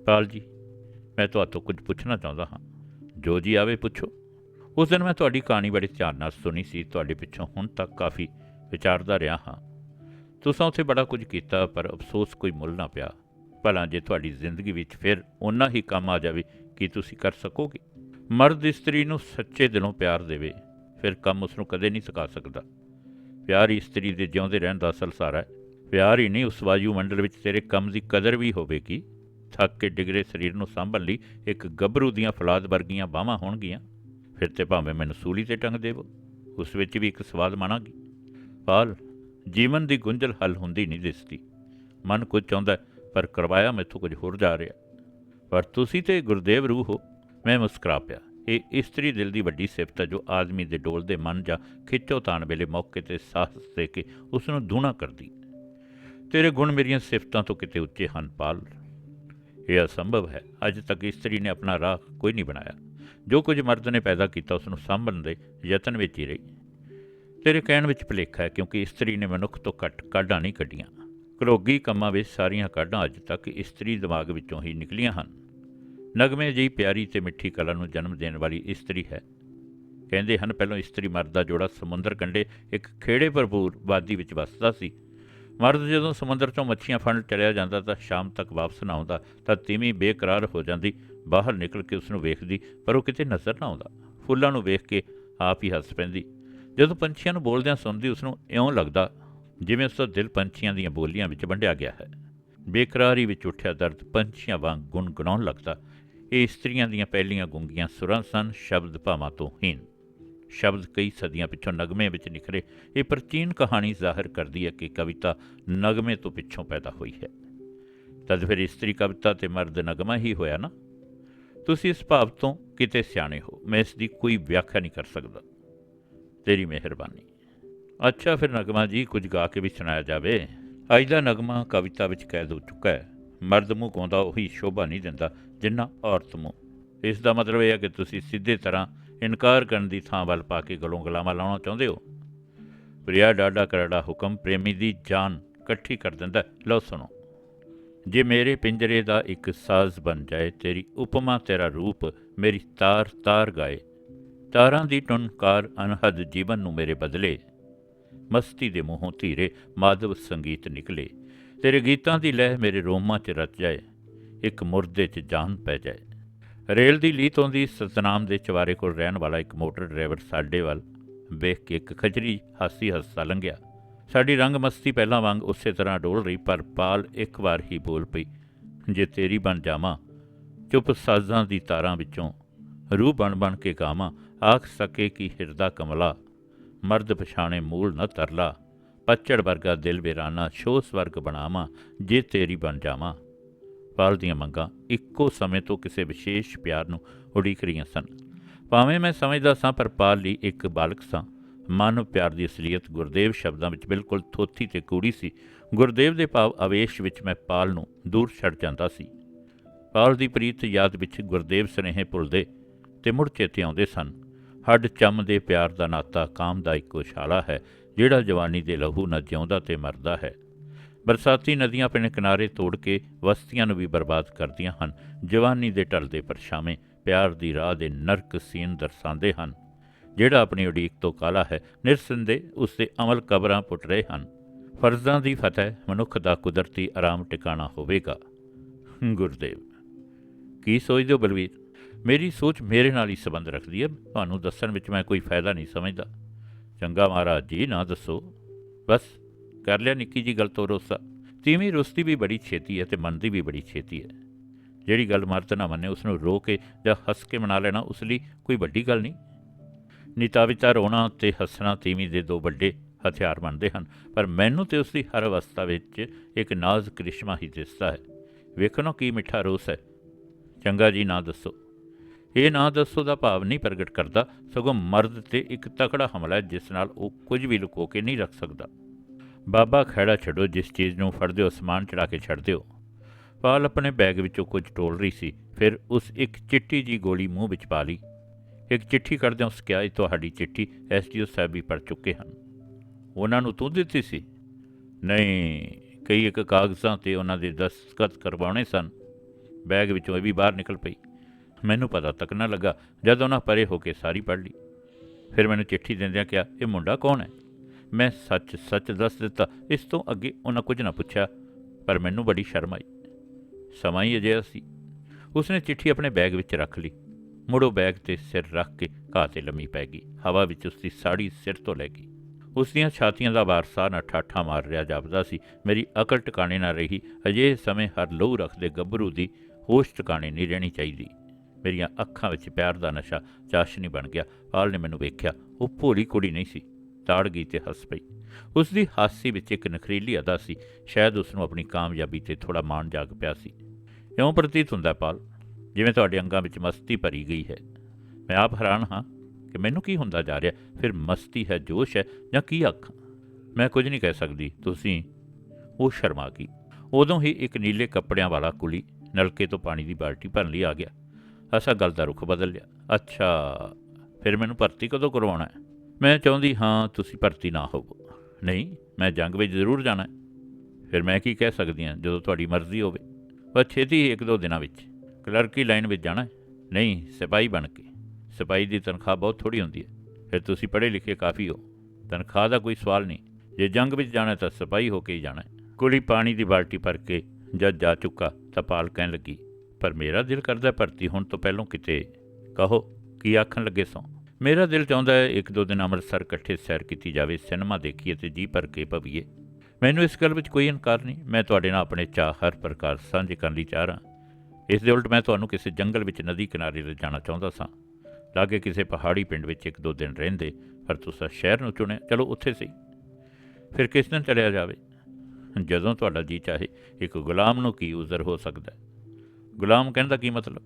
ਪਾਲ ਜੀ, ਮੈਂ ਤੁਹਾਤੋਂ ਕੁਝ ਪੁੱਛਣਾ ਚਾਹੁੰਦਾ ਹਾਂ। ਜੋ ਜੀ ਆਵੇ ਪੁੱਛੋ। ਉਸ ਦਿਨ ਮੈਂ ਤੁਹਾਡੀ ਕਹਾਣੀ ਬੜੇ ਧਿਆਨ ਨਾਲ ਸੁਣੀ ਸੀ, ਤੁਹਾਡੇ ਪਿੱਛੋਂ ਹੁਣ ਤੱਕ ਕਾਫੀ ਵਿਚਾਰਦਾ ਰਿਹਾ ਹਾਂ। ਤੁਸੀਂ ਉੱਥੇ ਬੜਾ ਕੁਝ ਕੀਤਾ, ਪਰ ਅਫਸੋਸ ਕੋਈ ਮੁੱਲ ਨਾ ਪਿਆ। ਭਲਾ ਜੇ ਤੁਹਾਡੀ ਜ਼ਿੰਦਗੀ ਵਿੱਚ ਫਿਰ ਓਨਾ ਹੀ ਕੰਮ ਆ ਜਾਵੇ ਕਿ ਤੁਸੀਂ ਕਰ ਸਕੋਗੇ। ਮਰਦ ਇਸਤਰੀ ਨੂੰ ਸੱਚੇ ਦਿਲੋਂ ਪਿਆਰ ਦੇਵੇ, ਫਿਰ ਕੰਮ ਉਸ ਨੂੰ ਕਦੇ ਨਹੀਂ ਸਕਾ ਸਕਦਾ। ਪਿਆਰ ਹੀ ਇਸਤਰੀ ਦੇ ਜਿਉਂਦੇ ਰਹਿਣ ਦਾ ਅਸਲ ਸਾਰਾ ਹੈ। ਪਿਆਰ ਹੀ ਨਹੀਂ, ਉਸ ਵਾਯੂ ਮੰਡਲ ਵਿੱਚ ਤੇਰੇ ਕੰਮ ਦੀ ਕਦਰ ਵੀ ਹੋਵੇਗੀ। ਥੱਕ ਕੇ ਡਿਗਰੇ ਸਰੀਰ ਨੂੰ ਸੰਭਲ ਲਈ ਇੱਕ ਗੱਭਰੂ ਦੀਆਂ ਫਲਾਦ ਵਰਗੀਆਂ ਬਾਹਾਂ ਹੋਣਗੀਆਂ। ਫਿਰ ਤੇ ਭਾਵੇਂ ਮੈਨੂੰ ਸੂਲੀ ਤੇ ਟੰਗ ਦੇਵੋ, ਉਸ ਵਿੱਚ ਵੀ ਇੱਕ ਸਵਾਦ ਮਾਣਾਂਗੀ। ਪਾਲ ਜੀਵਨ ਦੀ ਗੁੰਝਲ ਹੱਲ ਹੁੰਦੀ ਨਹੀਂ ਦਿਸਦੀ। ਮਨ ਕੁਝ ਚਾਹੁੰਦਾ ਪਰ ਕਰਵਾਇਆ ਮੈਥੋਂ ਕੁਝ ਹੋਰ ਜਾ ਰਿਹਾ। ਪਰ ਤੁਸੀਂ ਤੇ ਗੁਰਦੇਵ ਰੂਹ ਹੋ। ਮੈਂ ਮੁਸਕਰਾ ਪਿਆ। ਇਹ ਇਸਤਰੀ ਦਿਲ ਦੀ ਵੱਡੀ ਸਿਫਤ ਹੈ, ਜੋ ਆਦਮੀ ਦੇ ਡੋਲ ਦੇ ਮਨ ਜਾਂ ਖਿੱਚੋ ਤਾਣ ਵੇਲੇ ਮੌਕੇ ਤੇ ਸਾਹਸ ਦੇ ਕੇ ਉਸ ਨੂੰ ਦੂਣਾ ਕਰਦੀ ਤੇਰੇ ਗੁਣ ਮੇਰੀਆਂ ਸਿਫਤਾਂ ਤੋਂ ਕਿਤੇ ਉੱਚੇ ਹਨ ਪਾਲ। ਇਹ ਅਸੰਭਵ ਹੈ। ਅੱਜ ਤੱਕ ਇਸਤਰੀ ਨੇ ਆਪਣਾ ਰਾਹ ਕੋਈ ਨਹੀਂ ਬਣਾਇਆ। ਜੋ ਕੁਝ ਮਰਦ ਨੇ ਪੈਦਾ ਕੀਤਾ ਉਸ ਨੂੰ ਸਾਂਭਣ ਦੇ ਯਤਨ ਵਿੱਚ ਹੀ ਰਹੀ। ਤੇਰੇ ਕਹਿਣ ਵਿੱਚ ਭੁਲੇਖਾ ਹੈ, ਕਿਉਂਕਿ ਇਸਤਰੀ ਨੇ ਮਨੁੱਖ ਤੋਂ ਘੱਟ ਕਾਢਾਂ ਨਹੀਂ ਕੱਢੀਆਂ। ਘਰੋਗੀ ਕੰਮਾਂ ਵਿੱਚ ਸਾਰੀਆਂ ਕਾਢਾਂ ਅੱਜ ਤੱਕ ਇਸਤਰੀ ਦਿਮਾਗ ਵਿੱਚੋਂ ਹੀ ਨਿਕਲੀਆਂ ਹਨ। ਨਗਮੇ ਜਿਹੀ ਪਿਆਰੀ ਤੇ ਮਿੱਠੀ ਕਲਾ ਨੂੰ ਜਨਮ ਦੇਣ ਵਾਲੀ ਇਸਤਰੀ ਹੈ। ਕਹਿੰਦੇ ਹਨ, ਪਹਿਲਾਂ ਇਸਤਰੀ ਮਰਦ ਦਾ ਜੋੜਾ ਸਮੁੰਦਰ ਕੰਢੇ ਇੱਕ ਖੇੜੇ ਭਰਪੂਰ ਵਾਦੀ ਵਿੱਚ ਵੱਸਦਾ ਸੀ। ਮਰਦ ਜਦੋਂ ਸਮੁੰਦਰ ਚੋਂ ਮੱਛੀਆਂ ਫੜਨ ਚਲਿਆ ਜਾਂਦਾ ਤਾਂ ਸ਼ਾਮ ਤੱਕ ਵਾਪਸ ਨਾ ਆਉਂਦਾ, ਤਾਂ ਤੀਵੀਂ ਬੇਕਰਾਰ ਹੋ ਜਾਂਦੀ। ਬਾਹਰ ਨਿਕਲ ਕੇ ਉਸ ਨੂੰ ਵੇਖਦੀ, ਪਰ ਉਹ ਕਿਤੇ ਨਜ਼ਰ ਨਾ ਆਉਂਦਾ। ਫੁੱਲਾਂ ਨੂੰ ਵੇਖ ਕੇ ਆਪ ਹੀ ਹੱਸ ਪੈਂਦੀ। ਜਦੋਂ ਪੰਛੀਆਂ ਨੂੰ ਬੋਲਦਿਆਂ ਸੁਣਦੀ ਉਸ ਨੂੰ ਇਉਂ ਲੱਗਦਾ ਜਿਵੇਂ ਉਸ ਦਾ ਦਿਲ ਪੰਛੀਆਂ ਦੀਆਂ ਬੋਲੀਆਂ ਵਿੱਚ ਵੰਡਿਆ ਗਿਆ ਹੈ। ਬੇਕਰਾਰੀ ਵਿੱਚ ਉੱਠਿਆ ਦਰਦ ਪੰਛੀਆਂ ਵਾਂਗ ਗੁੰਗਣਾਉਣ ਲੱਗਦਾ। ਇਹ ਇਸਤਰੀਆਂ ਦੀਆਂ ਪਹਿਲੀਆਂ ਗੁੰਗੀਆਂ ਸੁਰਾਂ ਸਨ, ਸ਼ਬਦ ਭਾਵਾਂ ਤੋਂ ਹੀਨ ਸ਼ਬਦ ਕਈ ਸਦੀਆਂ ਪਿੱਛੋਂ ਨਗਮੇ ਵਿੱਚ ਨਿਖਰੇ। ਇਹ ਪ੍ਰਾਚੀਨ ਕਹਾਣੀ ਜ਼ਾਹਿਰ ਕਰਦੀ ਹੈ ਕਿ ਕਵਿਤਾ ਨਗਮੇ ਤੋਂ ਪਿੱਛੋਂ ਪੈਦਾ ਹੋਈ ਹੈ। ਤਦ ਫਿਰ ਇਸਤਰੀ ਕਵਿਤਾ ਤੇ ਮਰਦ ਨਗਮਾ ਹੀ ਹੋਇਆ ਨਾ? ਤੁਸੀਂ ਇਸ ਭਾਵ ਤੋਂ ਕਿਤੇ ਸਿਆਣੇ ਹੋ। ਮੈਂ ਇਸ ਦੀ ਕੋਈ ਵਿਆਖਿਆ ਨਹੀਂ ਕਰ ਸਕਦਾ। ਤੇਰੀ ਮਿਹਰਬਾਨੀ। ਅੱਛਾ, ਫਿਰ ਨਗਮਾ ਜੀ, ਕੁਝ ਗਾ ਕੇ ਵੀ ਸੁਣਾਇਆ ਜਾਵੇ। ਅੱਜ ਦਾ ਨਗਮਾ ਕਵਿਤਾ ਵਿੱਚ ਕੈਦ ਹੋ ਚੁੱਕਾ ਹੈ। ਮਰਦ ਮੂੰਹ ਗਾਉਂਦਾ ਉਹੀ ਸ਼ੋਭਾ ਨਹੀਂ ਦਿੰਦਾ ਜਿੰਨਾ ਔਰਤ ਮੂੰਹ। ਇਸ ਦਾ ਮਤਲਬ ਇਹ ਹੈ ਕਿ ਤੁਸੀਂ ਸਿੱਧੇ ਤਰ੍ਹਾਂ ਇਨਕਾਰ ਕਰਨ ਦੀ ਥਾਂ ਵੱਲ ਪਾ ਕੇ ਗਲੋਂ ਗਲਾਮਾ ਲਾਉਣਾ ਚਾਹੁੰਦੇ ਹੋ। ਪ੍ਰਿਆ ਡਾਡਾ ਕਰੜਾ ਹੁਕਮ ਪ੍ਰੇਮੀ ਦੀ ਜਾਨ ਇਕੱਠੀ ਕਰ ਦਿੰਦਾ ਲਓ ਸੁਣੋ। ਜੇ ਮੇਰੇ ਪਿੰਜਰੇ ਦਾ ਇੱਕ ਸਾਜ਼ ਬਣ ਜਾਏ, ਤੇਰੀ ਉਪਮਾ ਤੇਰਾ ਰੂਪ ਮੇਰੀ ਤਾਰ ਤਾਰ ਗਾਏ। ਤਾਰਾਂ ਦੀ ਟੁਨਕਾਰ ਅਨਹਦ ਜੀਵਨ ਨੂੰ ਮੇਰੇ ਬਦਲੇ। ਮਸਤੀ ਦੇ ਮੂੰਹੋਂ ਧੀਰੇ ਮਾਧਵ ਸੰਗੀਤ ਨਿਕਲੇ। ਤੇਰੇ ਗੀਤਾਂ ਦੀ ਲਹਿ ਮੇਰੇ ਰੋਮਾਂ 'ਚ ਰਚ ਜਾਏ, ਇੱਕ ਮੁਰਦੇ 'ਚ ਜਾਨ ਪੈ ਜਾਏ। ਰੇਲ ਦੀ ਲੀਹ ਤੋਂ ਦੀ ਸਤਨਾਮ ਦੇ ਚਵਾਰੇ ਕੋਲ ਰਹਿਣ ਵਾਲਾ ਇੱਕ ਮੋਟਰ ਡਰਾਈਵਰ ਸਾਡੇ ਵੱਲ ਵੇਖ ਕੇ ਇੱਕ ਖਜਰੀ ਹਾਸੀ ਹੱਸਾ ਲੰਘਿਆ। ਸਾਡੀ ਰੰਗ ਮਸਤੀ ਪਹਿਲਾਂ ਵਾਂਗ ਉਸੇ ਤਰ੍ਹਾਂ ਡੋਲ ਰਹੀ, ਪਰ ਪਾਲ ਇੱਕ ਵਾਰ ਹੀ ਬੋਲ ਪਈ, ਜੇ ਤੇਰੀ ਬਣ ਜਾਵਾਂ, ਚੁੱਪ ਸਾਜ਼ਾਂ ਦੀ ਤਾਰਾਂ ਵਿੱਚੋਂ ਰੂਹ ਬਣ ਬਣ ਕੇ ਗਾਵਾਂ ਆਖ ਸਕੇ ਕਿ ਹਿਰਦਾ ਕਮਲਾ, ਮਰਦ ਪਛਾਣੇ ਮੂਲ ਨ ਤਰਲਾ ਪੱਚੜ ਵਰਗਾ ਦਿਲ ਬੇਰਾਨਾ ਸ਼ੋ ਸਵਰਗ ਬਣਾਵਾਂ, ਜੇ ਤੇਰੀ ਬਣ ਜਾਵਾਂ। ਪਾਲ ਦੀਆਂ ਮੰਗਾਂ ਇੱਕੋ ਸਮੇਂ ਤੋਂ ਕਿਸੇ ਵਿਸ਼ੇਸ਼ ਪਿਆਰ ਨੂੰ ਉਡੀਕ ਰਹੀਆਂ ਸਨ। ਭਾਵੇਂ ਮੈਂ ਸਮਝਦਾ ਸਾਂ, ਪਰ ਪਾਲ ਲਈ ਇੱਕ ਬਾਲਕ ਸਾਂ। ਮਨ ਪਿਆਰ ਦੀ ਅਸਲੀਅਤ ਗੁਰਦੇਵ ਸ਼ਬਦਾਂ ਵਿੱਚ ਬਿਲਕੁਲ ਥੋਥੀ ਤੇ ਕੂੜੀ ਸੀ। ਗੁਰਦੇਵ ਦੇ ਭਾਵ ਆਵੇਸ਼ ਵਿੱਚ ਮੈਂ ਪਾਲ ਨੂੰ ਦੂਰ ਛੱਡ ਜਾਂਦਾ ਸੀ। ਪਾਲ ਦੀ ਪ੍ਰੀਤ ਯਾਦ ਵਿੱਚ ਗੁਰਦੇਵ ਸਨੇਹੇ ਭੁੱਲਦੇ ਤੇ ਮੁੜ ਚੇਤੇ ਆਉਂਦੇ ਸਨ। ਹੱਡ ਚੰਮ ਦੇ ਪਿਆਰ ਦਾ ਨਾਤਾ ਕਾਮ ਦਾ ਇੱਕ ਛਾਲਾ ਹੈ, ਜਿਹੜਾ ਜਵਾਨੀ ਦੇ ਲਹੂ ਨਾਲ ਜਿਉਂਦਾ ਤੇ ਮਰਦਾ ਹੈ। ਬਰਸਾਤੀ ਨਦੀਆਂ ਆਪਣੇ ਕਿਨਾਰੇ ਤੋੜ ਕੇ ਵਸਤੀਆਂ ਨੂੰ ਵੀ ਬਰਬਾਦ ਕਰਦੀਆਂ ਹਨ। ਜਵਾਨੀ ਦੇ ਢਲਦੇ ਪਰਛਾਵੇਂ ਪਿਆਰ ਦੀ ਰਾਹ ਦੇ ਨਰਕ ਸੀਨ ਦਰਸਾਉਂਦੇ ਹਨ। ਜਿਹੜਾ ਆਪਣੀ ਉਡੀਕ ਤੋਂ ਕਾਲਾ ਹੈ, ਨਿਰਸੰਦੇ ਉਸ ਦੇ ਅਮਲ ਕਬਰਾਂ ਪੁੱਟ ਰਹੇ ਹਨ। ਫਰਜ਼ਾਂ ਦੀ ਫਤਿਹ ਮਨੁੱਖ ਦਾ ਕੁਦਰਤੀ ਆਰਾਮ ਟਿਕਾਣਾ ਹੋਵੇਗਾ। ਗੁਰਦੇਵ, ਕੀ ਸੋਚਦੇ ਹੋ ਬਲਵੀਰ? ਮੇਰੀ ਸੋਚ ਮੇਰੇ ਨਾਲ ਹੀ ਸੰਬੰਧ ਰੱਖਦੀ ਹੈ। ਤੁਹਾਨੂੰ ਦੱਸਣ ਵਿੱਚ ਮੈਂ ਕੋਈ ਫਾਇਦਾ ਨਹੀਂ ਸਮਝਦਾ। ਚੰਗਾ ਮਹਾਰਾਜ ਜੀ, ਨਾ ਦੱਸੋ। ਬਸ, ਕਰ ਲਿਆ ਨਿੱਕੀ ਜੀ ਗੱਲ ਤੋਂ ਰੋਸਾ। ਤੀਵੀਂ ਰੁਸਤੀ ਵੀ ਬੜੀ ਛੇਤੀ ਹੈ ਤੇ ਮੰਨਦੀ ਵੀ ਬੜੀ ਛੇਤੀ ਹੈ। ਜਿਹੜੀ ਗੱਲ ਮਰਦ ਨਾ ਮੰਨੇ ਉਸ ਨੂੰ ਰੋ ਕੇ ਜਾਂ ਹੱਸ ਕੇ ਮਨਾ ਲੈਣਾ, ਉਸ ਲਈ ਕੋਈ ਵੱਡੀ ਗੱਲ ਨਹੀਂ। ਨਿਤਾਵਿਤਾ ਰੋਣਾ ਤੇ ਹੱਸਣਾ ਤੀਵੀਂ ਦੇ ਦੋ ਵੱਡੇ ਹਥਿਆਰ ਬਣਦੇ ਹਨ। ਪਰ ਮੈਨੂੰ ਤੇ ਉਸ ਦੀ ਹਰ ਅਵਸਥਾ ਵਿੱਚ ਇੱਕ ਨਾਜ਼ ਕ੍ਰਿਸ਼ਮਾ ਹੀ ਦਿਸਦਾ ਹੈ। ਵੇਖੋ ਕੀ ਮਿੱਠਾ ਰੋਸ ਹੈ। ਚੰਗਾ ਜੀ, ਨਾ ਦੱਸੋ। ਇਹ ਨਾ ਦੱਸੋ ਦਾ ਭਾਵ ਨਹੀਂ ਪ੍ਰਗਟ ਕਰਦਾ, ਸਗੋਂ ਮਰਦ ਤੇ ਇੱਕ ਤਕੜਾ ਹਮਲਾ ਜਿਸ ਨਾਲ ਉਹ ਕੁਝ ਵੀ ਲੁਕੋ ਕੇ ਨਹੀਂ ਰੱਖ ਸਕਦਾ। ਬਾਬਾ ਖੜਾ ਛੱਡੋ, ਜਿਸ ਚੀਜ਼ ਨੂੰ ਫੜਦੇ ਹੋ, ਸਮਾਨ ਚੜਾ ਕੇ ਛੱਡ ਦਿਓ। ਪਾਲ ਆਪਣੇ ਬੈਗ ਵਿੱਚੋਂ ਕੁਝ ਟੋਲ ਰਹੀ ਸੀ, ਫਿਰ ਉਸ ਇੱਕ ਚਿੱਟੀ ਜੀ ਗੋਲੀ ਮੂੰਹ ਵਿੱਚ ਪਾ ਲਈ। ਇੱਕ ਚਿੱਠੀ ਕੱਢਦਿਆਂ ਉਸ ਕਿਹਾ, ਇਹ ਤੁਹਾਡੀ ਚਿੱਠੀ ਐਸਡੀਓ ਸਾਹਿਬ ਵੀ ਪੜ ਚੁੱਕੇ ਹਨ। ਉਹਨਾਂ ਨੂੰ ਤੂੰ ਦਿੱਤੀ ਸੀ? ਨਹੀਂ, ਕਈ ਇੱਕ ਕਾਗਜ਼ਾਂ ਤੇ ਉਹਨਾਂ ਦੇ ਦਸਤਖਤ ਕਰਵਾਉਣੇ ਸਨ। ਬੈਗ ਵਿੱਚੋਂ ਇਹ ਵੀ ਬਾਹਰ ਨਿਕਲ ਪਈ। ਮੈਨੂੰ ਪਤਾ ਤੱਕ ਨਾ ਲੱਗਾ ਜਦ ਉਹਨਾਂ ਪਰੇ ਹੋ ਕੇ ਸਾਰੀ ਪੜ੍ਹ ਲਈ। ਫਿਰ ਮੈਨੂੰ ਚਿੱਠੀ ਦਿੰਦਿਆਂ ਕਿਹਾ, ਇਹ ਮੁੰਡਾ ਕੌਣ ਹੈ? ਮੈਂ ਸੱਚ ਸੱਚ ਦੱਸ ਦਿੱਤਾ, ਇਸ ਤੋਂ ਅੱਗੇ ਉਹਨਾਂ ਕੁਝ ਨਾ ਪੁੱਛਿਆ, ਪਰ ਮੈਨੂੰ ਬੜੀ ਸ਼ਰਮ ਆਈ। ਸਮਾਂ ਹੀ ਅਜਿਹਾ ਸੀ। ਉਸਨੇ ਚਿੱਠੀ ਆਪਣੇ ਬੈਗ ਵਿੱਚ ਰੱਖ ਲਈ। ਮੁੜੋ ਬੈਗ ਤੇ ਸਿਰ ਰੱਖ ਕੇ ਘਾਹ ਤੇ ਲੰਮੀ ਪੈ ਗਈ। ਹਵਾ ਵਿੱਚ ਉਸਦੀ ਸਾੜੀ ਸਿਰ ਤੋਂ ਲੈ ਗਈ। ਉਸ ਦੀਆਂ ਛਾਤੀਆਂ ਦਾ ਵਾਰਸਾ ਨਾ ਠਾਠਾ ਮਾਰ ਰਿਹਾ ਜਾਪਦਾ ਸੀ। ਮੇਰੀ ਅਕਲ ਟਿਕਾਣੇ ਨਾ ਰਹੀ। ਅਜੇ ਸਮੇਂ ਹਰ ਲਹੂ ਰੱਖਦੇ ਗੱਭਰੂ ਦੀ ਹੋਸ਼ ਟਿਕਾਣੇ ਨਹੀਂ ਰਹਿਣੀ ਚਾਹੀਦੀ। ਮੇਰੀਆਂ ਅੱਖਾਂ ਵਿੱਚ ਪਿਆਰ ਦਾ ਨਸ਼ਾ ਚਾਸ਼ਨੀ ਬਣ ਗਿਆ। ਪਾਲ ਨੇ ਮੈਨੂੰ ਵੇਖਿਆ, ਉਹ ਭੋਲੀ ਕੁੜੀ ਨਹੀਂ ਸੀ। ਤਾੜ ਗਈ ਤੇ ਹੱਸ ਪਈ। ਉਸ ਦੀ ਹਾਸੀ ਵਿੱਚ ਇੱਕ ਨਖਰੀਲੀ ਅਦਾ ਸੀ। ਸ਼ਾਇਦ ਉਸ ਨੂੰ ਆਪਣੀ ਕਾਮਯਾਬੀ ਤੇ ਥੋੜਾ ਮਾਣ ਜਾਗ ਪਿਆ ਸੀ। ਇਉਂ ਪ੍ਰਤੀਤ ਹੁੰਦਾ ਪਾਲ, ਜਿਵੇਂ ਤੁਹਾਡੇ ਅੰਗਾਂ ਵਿੱਚ ਮਸਤੀ ਭਰੀ ਗਈ ਹੈ। ਮੈਂ ਆਪ ਹੈਰਾਨ ਹਾਂ ਕਿ ਮੈਨੂੰ ਕੀ ਹੁੰਦਾ ਜਾ ਰਿਹਾ। ਫਿਰ ਮਸਤੀ ਹੈ, ਜੋਸ਼ ਹੈ ਜਾਂ ਕੀ ਆਖਾਂ ਮੈਂ ਕੁਝ ਨਹੀਂ ਕਹਿ ਸਕਦੀ। ਤੁਸੀਂ ਉਹ ਸ਼ਰਮਾ ਗਈ। ਉਦੋਂ ਹੀ ਇੱਕ ਨੀਲੇ ਕੱਪੜਿਆਂ ਵਾਲਾ ਕੁਲੀ ਨਲਕੇ ਤੋਂ ਪਾਣੀ ਦੀ ਬਾਲਟੀ ਭਰਨ ਲਈ ਆ ਗਿਆ। ਅਸਾ ਗੱਲ ਦਾ ਰੁਖ ਬਦਲ ਲਿਆ। ਅੱਛਾ, ਫਿਰ ਮੈਨੂੰ ਭਰਤੀ ਕਦੋਂ ਕਰਵਾਉਣਾ ਹੈ? ਮੈਂ ਚਾਹੁੰਦੀ ਹਾਂ ਤੁਸੀਂ ਭਰਤੀ ਨਾ ਹੋਵੋ। ਨਹੀਂ, ਮੈਂ ਜੰਗ ਵਿੱਚ ਜ਼ਰੂਰ ਜਾਣਾ ਹੈ। ਫਿਰ ਮੈਂ ਕੀ ਕਹਿ ਸਕਦੀ ਹਾਂ ਜਦੋਂ ਤੁਹਾਡੀ ਮਰਜ਼ੀ ਹੋਵੇ? ਬਸ ਛੇਤੀ ਹੀ ਇੱਕ ਦੋ ਦਿਨਾਂ ਵਿੱਚ। ਕਲਰਕੀ ਲਾਈਨ ਵਿੱਚ ਜਾਣਾ ਹੈ। ਨਹੀਂ, ਸਿਪਾਹੀ ਬਣ ਕੇ। ਸਿਪਾਹੀ ਦੀ ਤਨਖਾਹ ਬਹੁਤ ਥੋੜੀ ਹੁੰਦੀ ਹੈ। ਫਿਰ ਤੁਸੀਂ ਪੜ੍ਹੇ ਲਿਖੇ ਕਾਫੀ ਹੋ। ਤਨਖਾਹ ਦਾ ਕੋਈ ਸਵਾਲ ਨਹੀਂ। ਜੇ ਜੰਗ ਵਿੱਚ ਜਾਣਾ ਤਾਂ ਸਿਪਾਹੀ ਹੋ ਕੇ ਹੀ ਜਾਣਾ ਕੁੜੀ ਪਾਣੀ ਦੀ ਬਾਲਟੀ ਭਰ ਕੇ ਜਦ ਜਾ ਚੁੱਕਾ ਤਾਂ ਪਾਲ ਕਹਿਣ ਲੱਗੀ ਪਰ ਮੇਰਾ ਦਿਲ ਕਰਦਾ ਭਰਤੀ ਹੋਣ ਤੋਂ ਪਹਿਲਾਂ ਕਿਤੇ ਕਹੋ, ਕੀ ਆਖਣ ਲੱਗੇ ਸੋ? ਮੇਰਾ ਦਿਲ ਚਾਹੁੰਦਾ ਹੈ ਇੱਕ ਦੋ ਦਿਨ ਅੰਮ੍ਰਿਤਸਰ ਇਕੱਠੇ ਸੈਰ ਕੀਤੀ ਜਾਵੇ, ਸਿਨੇਮਾ ਦੇਖੀਏ ਤੇ ਜੀ ਭਰ ਕੇ ਭਵੀਏ। ਮੈਨੂੰ ਇਸ ਗੱਲ ਵਿੱਚ ਕੋਈ ਇਨਕਾਰ ਨਹੀਂ। ਮੈਂ ਤੁਹਾਡੇ ਨਾਲ ਆਪਣੇ ਚਾਹ ਹਰ ਪ੍ਰਕਾਰ ਸਾਂਝੇ ਕਰਨ ਲਈ ਚਾਹ ਰਹਾ ਇਸ ਦੇ ਉਲਟ ਮੈਂ ਤੁਹਾਨੂੰ ਕਿਸੇ ਜੰਗਲ ਵਿੱਚ ਨਦੀ ਕਿਨਾਰੇ ਲੈ ਜਾਣਾ ਚਾਹੁੰਦਾ ਸਾਂ। ਲਾਗੇ ਕਿਸੇ ਪਹਾੜੀ ਪਿੰਡ ਵਿੱਚ ਇੱਕ ਦੋ ਦਿਨ ਰਹਿੰਦੇ, ਪਰ ਤੁਸੀਂ ਸ਼ਹਿਰ ਨੂੰ ਚੁਣਿਆ। ਚਲੋ, ਉੱਥੇ ਸਹੀ। ਫਿਰ ਕਿਸ ਦਿਨ ਚਲਿਆ ਜਾਵੇ? ਜਦੋਂ ਤੁਹਾਡਾ ਜੀ ਚਾਹੇ, ਇੱਕ ਗੁਲਾਮ ਨੂੰ ਕੀ ਉਜ਼ਰ ਹੋ ਸਕਦਾ ਹੈ? ਗੁਲਾਮ ਕਹਿਣ ਦਾ ਕੀ ਮਤਲਬ?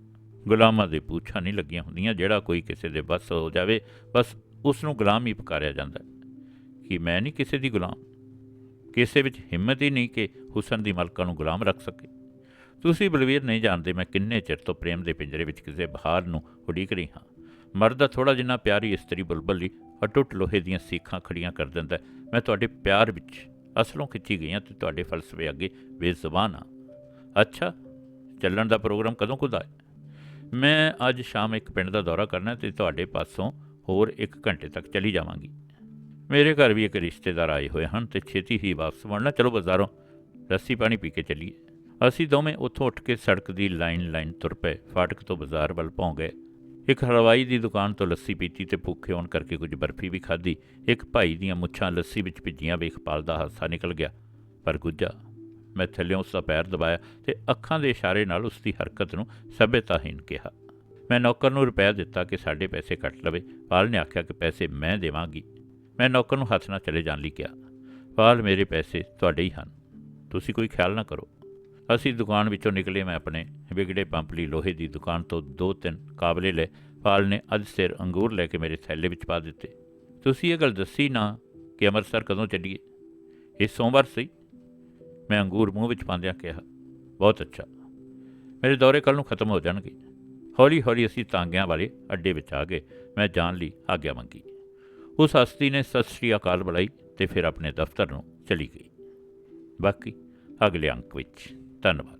ਗੁਲਾਮਾਂ ਦੇ ਪੂਛਾਂ ਨਹੀਂ ਲੱਗੀਆਂ ਹੁੰਦੀਆਂ, ਜਿਹੜਾ ਕੋਈ ਕਿਸੇ ਦੇ ਬਸ ਹੋ ਜਾਵੇ, ਬਸ ਉਸ ਨੂੰ ਗੁਲਾਮ ਹੀ ਪੁਕਾਰਿਆ ਜਾਂਦਾ ਕਿ ਮੈਂ ਨਹੀਂ ਕਿਸੇ ਦੀ ਗੁਲਾਮ। ਕਿਸੇ ਵਿੱਚ ਹਿੰਮਤ ਹੀ ਨਹੀਂ ਕਿ ਹੁਸਨ ਦੀ ਮਲਕਾ ਨੂੰ ਗੁਲਾਮ ਰੱਖ ਸਕੇ। ਤੁਸੀਂ ਬਲਵੀਰ ਨਹੀਂ ਜਾਣਦੇ ਮੈਂ ਕਿੰਨੇ ਚਿਰ ਤੋਂ ਪ੍ਰੇਮ ਦੇ ਪਿੰਜਰੇ ਵਿੱਚ ਕਿਸੇ ਬਹਾਰ ਨੂੰ ਉਡੀਕ ਰਹੀ ਹਾਂ। ਮਰਦ ਦਾ ਥੋੜਾ ਜਿੰਨਾ ਪਿਆਰੀ ਇਸਤਰੀ ਬੁਲਬਲ ਲਈ ਅਟੁੱਟ ਲੋਹੇ ਦੀਆਂ ਸੀਖਾਂ ਖੜੀਆਂ ਕਰ ਦਿੰਦਾ ਮੈਂ ਤੁਹਾਡੇ ਪਿਆਰ ਵਿੱਚ ਅਸਲੋਂ ਖਿੱਚੀ ਗਈਆਂ ਤੇ ਤੁਹਾਡੇ ਫਲਸਫੇ ਅੱਗੇ ਬੇਜ਼ੁਬਾਨ ਹਾਂ। ਅੱਛਾ ਚੱਲਣ ਦਾ ਪ੍ਰੋਗਰਾਮ ਕਦੋਂ ਕੁਦਾ ਹੈ? ਮੈਂ ਅੱਜ ਸ਼ਾਮ ਇੱਕ ਪਿੰਡ ਦਾ ਦੌਰਾ ਕਰਨਾ ਤੇ ਤੁਹਾਡੇ ਪਾਸੋਂ ਹੋਰ 1 ਘੰਟੇ ਤੱਕ ਚਲੀ ਜਾਵਾਂਗੀ। ਮੇਰੇ ਘਰ ਵੀ ਇੱਕ ਰਿਸ਼ਤੇਦਾਰ ਆਏ ਹੋਏ ਹਨ ਤੇ ਛੇਤੀ ਹੀ ਵਾਪਸ ਮੁੜਨਾ। ਚਲੋ ਬਾਜ਼ਾਰੋਂ ਲੱਸੀ ਪਾਣੀ ਪੀ ਕੇ ਚੱਲੀਏ। ਅਸੀਂ ਦੋਵੇਂ ਉੱਥੋਂ ਉੱਠ ਕੇ ਸੜਕ ਦੀ ਲਾਈਨ ਲਾਈਨ ਤੁਰ ਪਏ। ਫਾਟਕ ਤੋਂ ਬਾਜ਼ਾਰ ਵੱਲ ਭੌਂ ਗਏ। ਇੱਕ ਹਲਵਾਈ ਦੀ ਦੁਕਾਨ ਤੋਂ ਲੱਸੀ ਪੀਤੀ ਤੇ ਭੁੱਖੇ ਹੋਣ ਕਰਕੇ ਕੁਝ ਬਰਫੀ ਵੀ ਖਾਧੀ। ਇੱਕ ਭਾਈ ਦੀਆਂ ਮੁੱਛਾਂ ਲੱਸੀ ਵਿੱਚ ਭਿੱਜੀਆਂ ਵੇਖ ਪਾਲ ਦਾ ਹਾਸਾ ਨਿਕਲ ਗਿਆ। ਪਰ ਗੁੱਜਾ ਮੈਂ ਥੱਲਿਓਂ ਉਸ ਦਾ ਪੈਰ ਦਬਾਇਆ ਤੇ ਅੱਖਾਂ ਦੇ ਇਸ਼ਾਰੇ ਨਾਲ ਉਸ ਦੀ ਹਰਕਤ ਨੂੰ ਸਭਿਅਤਾਹੀਨ ਕਿਹਾ। ਮੈਂ ਨੌਕਰ ਨੂੰ ਰੁਪਇਆ ਦਿੱਤਾ ਕਿ ਸਾਡੇ ਪੈਸੇ ਕੱਟ ਲਵੇ। ਪਾਲ ਨੇ ਆਖਿਆ ਕਿ ਪੈਸੇ ਮੈਂ ਦੇਵਾਂਗੀ। ਮੈਂ ਨੌਕਰ ਨੂੰ ਹੱਥ ਨਾਲ ਚਲੇ ਜਾਣ ਲਈ ਕਿਹਾ। ਪਾਲ, ਮੇਰੇ ਪੈਸੇ ਤੁਹਾਡੇ ਹੀ ਹਨ। ਤੁਸੀਂ ਕੋਈ ਖਿਆਲ ਨਾ ਕਰੋ। ਅਸੀਂ ਦੁਕਾਨ ਵਿੱਚੋਂ ਨਿਕਲੇ, ਮੈਂ ਆਪਣੇ ਵਿਗੜੇ ਪੰਪ ਲਈ ਲੋਹੇ ਦੀ ਦੁਕਾਨ ਤੋਂ ਦੋ ਤਿੰਨ ਕਾਬਲੇ ਲਏ। ਪਾਲ ਨੇ ਅੱਜ ਸਿਰ ਅੰਗੂਰ ਲੈ ਕੇ ਮੇਰੇ ਥੈਲੇ ਵਿੱਚ ਪਾ ਦਿੱਤੇ। ਤੁਸੀਂ ਇਹ ਗੱਲ ਦੱਸੀ ਨਾ ਕਿ ਅੰਮ੍ਰਿਤਸਰ ਕਦੋਂ ਚੱਲੀਏ? ਇਹ ਸੋਮਵਾਰ ਸੀ ਮੈਂ ਅੰਗੂਰ ਮੂੰਹ ਵਿੱਚ ਪਾਉਂਦਿਆਂ ਕਿਹਾ, ਬਹੁਤ ਅੱਛਾ। ਮੇਰੇ ਦੌਰੇ ਕੱਲ ਨੂੰ ਖਤਮ ਹੋ ਜਾਣਗੇ। ਹੌਲੀ ਹੌਲੀ ਅਸੀਂ ਤਾਂਗਿਆਂ ਵਾਲੇ ਅੱਡੇ ਵਿੱਚ ਆ ਗਏ। ਮੈਂ ਜਾਣ ਲਈ ਆਗਿਆ ਮੰਗੀ। ਉਸ ਹਸਤੀ ਨੇ ਸਤਿ ਸ਼੍ਰੀ ਅਕਾਲ ਬੁਲਾਈ ਤੇ ਫਿਰ ਆਪਣੇ ਦਫ਼ਤਰ ਨੂੰ ਚਲੀ ਗਈ। ਬਾਕੀ ਅਗਲੇ ਅੰਕ ਵਿੱਚ ਧੰਨਵਾਦ।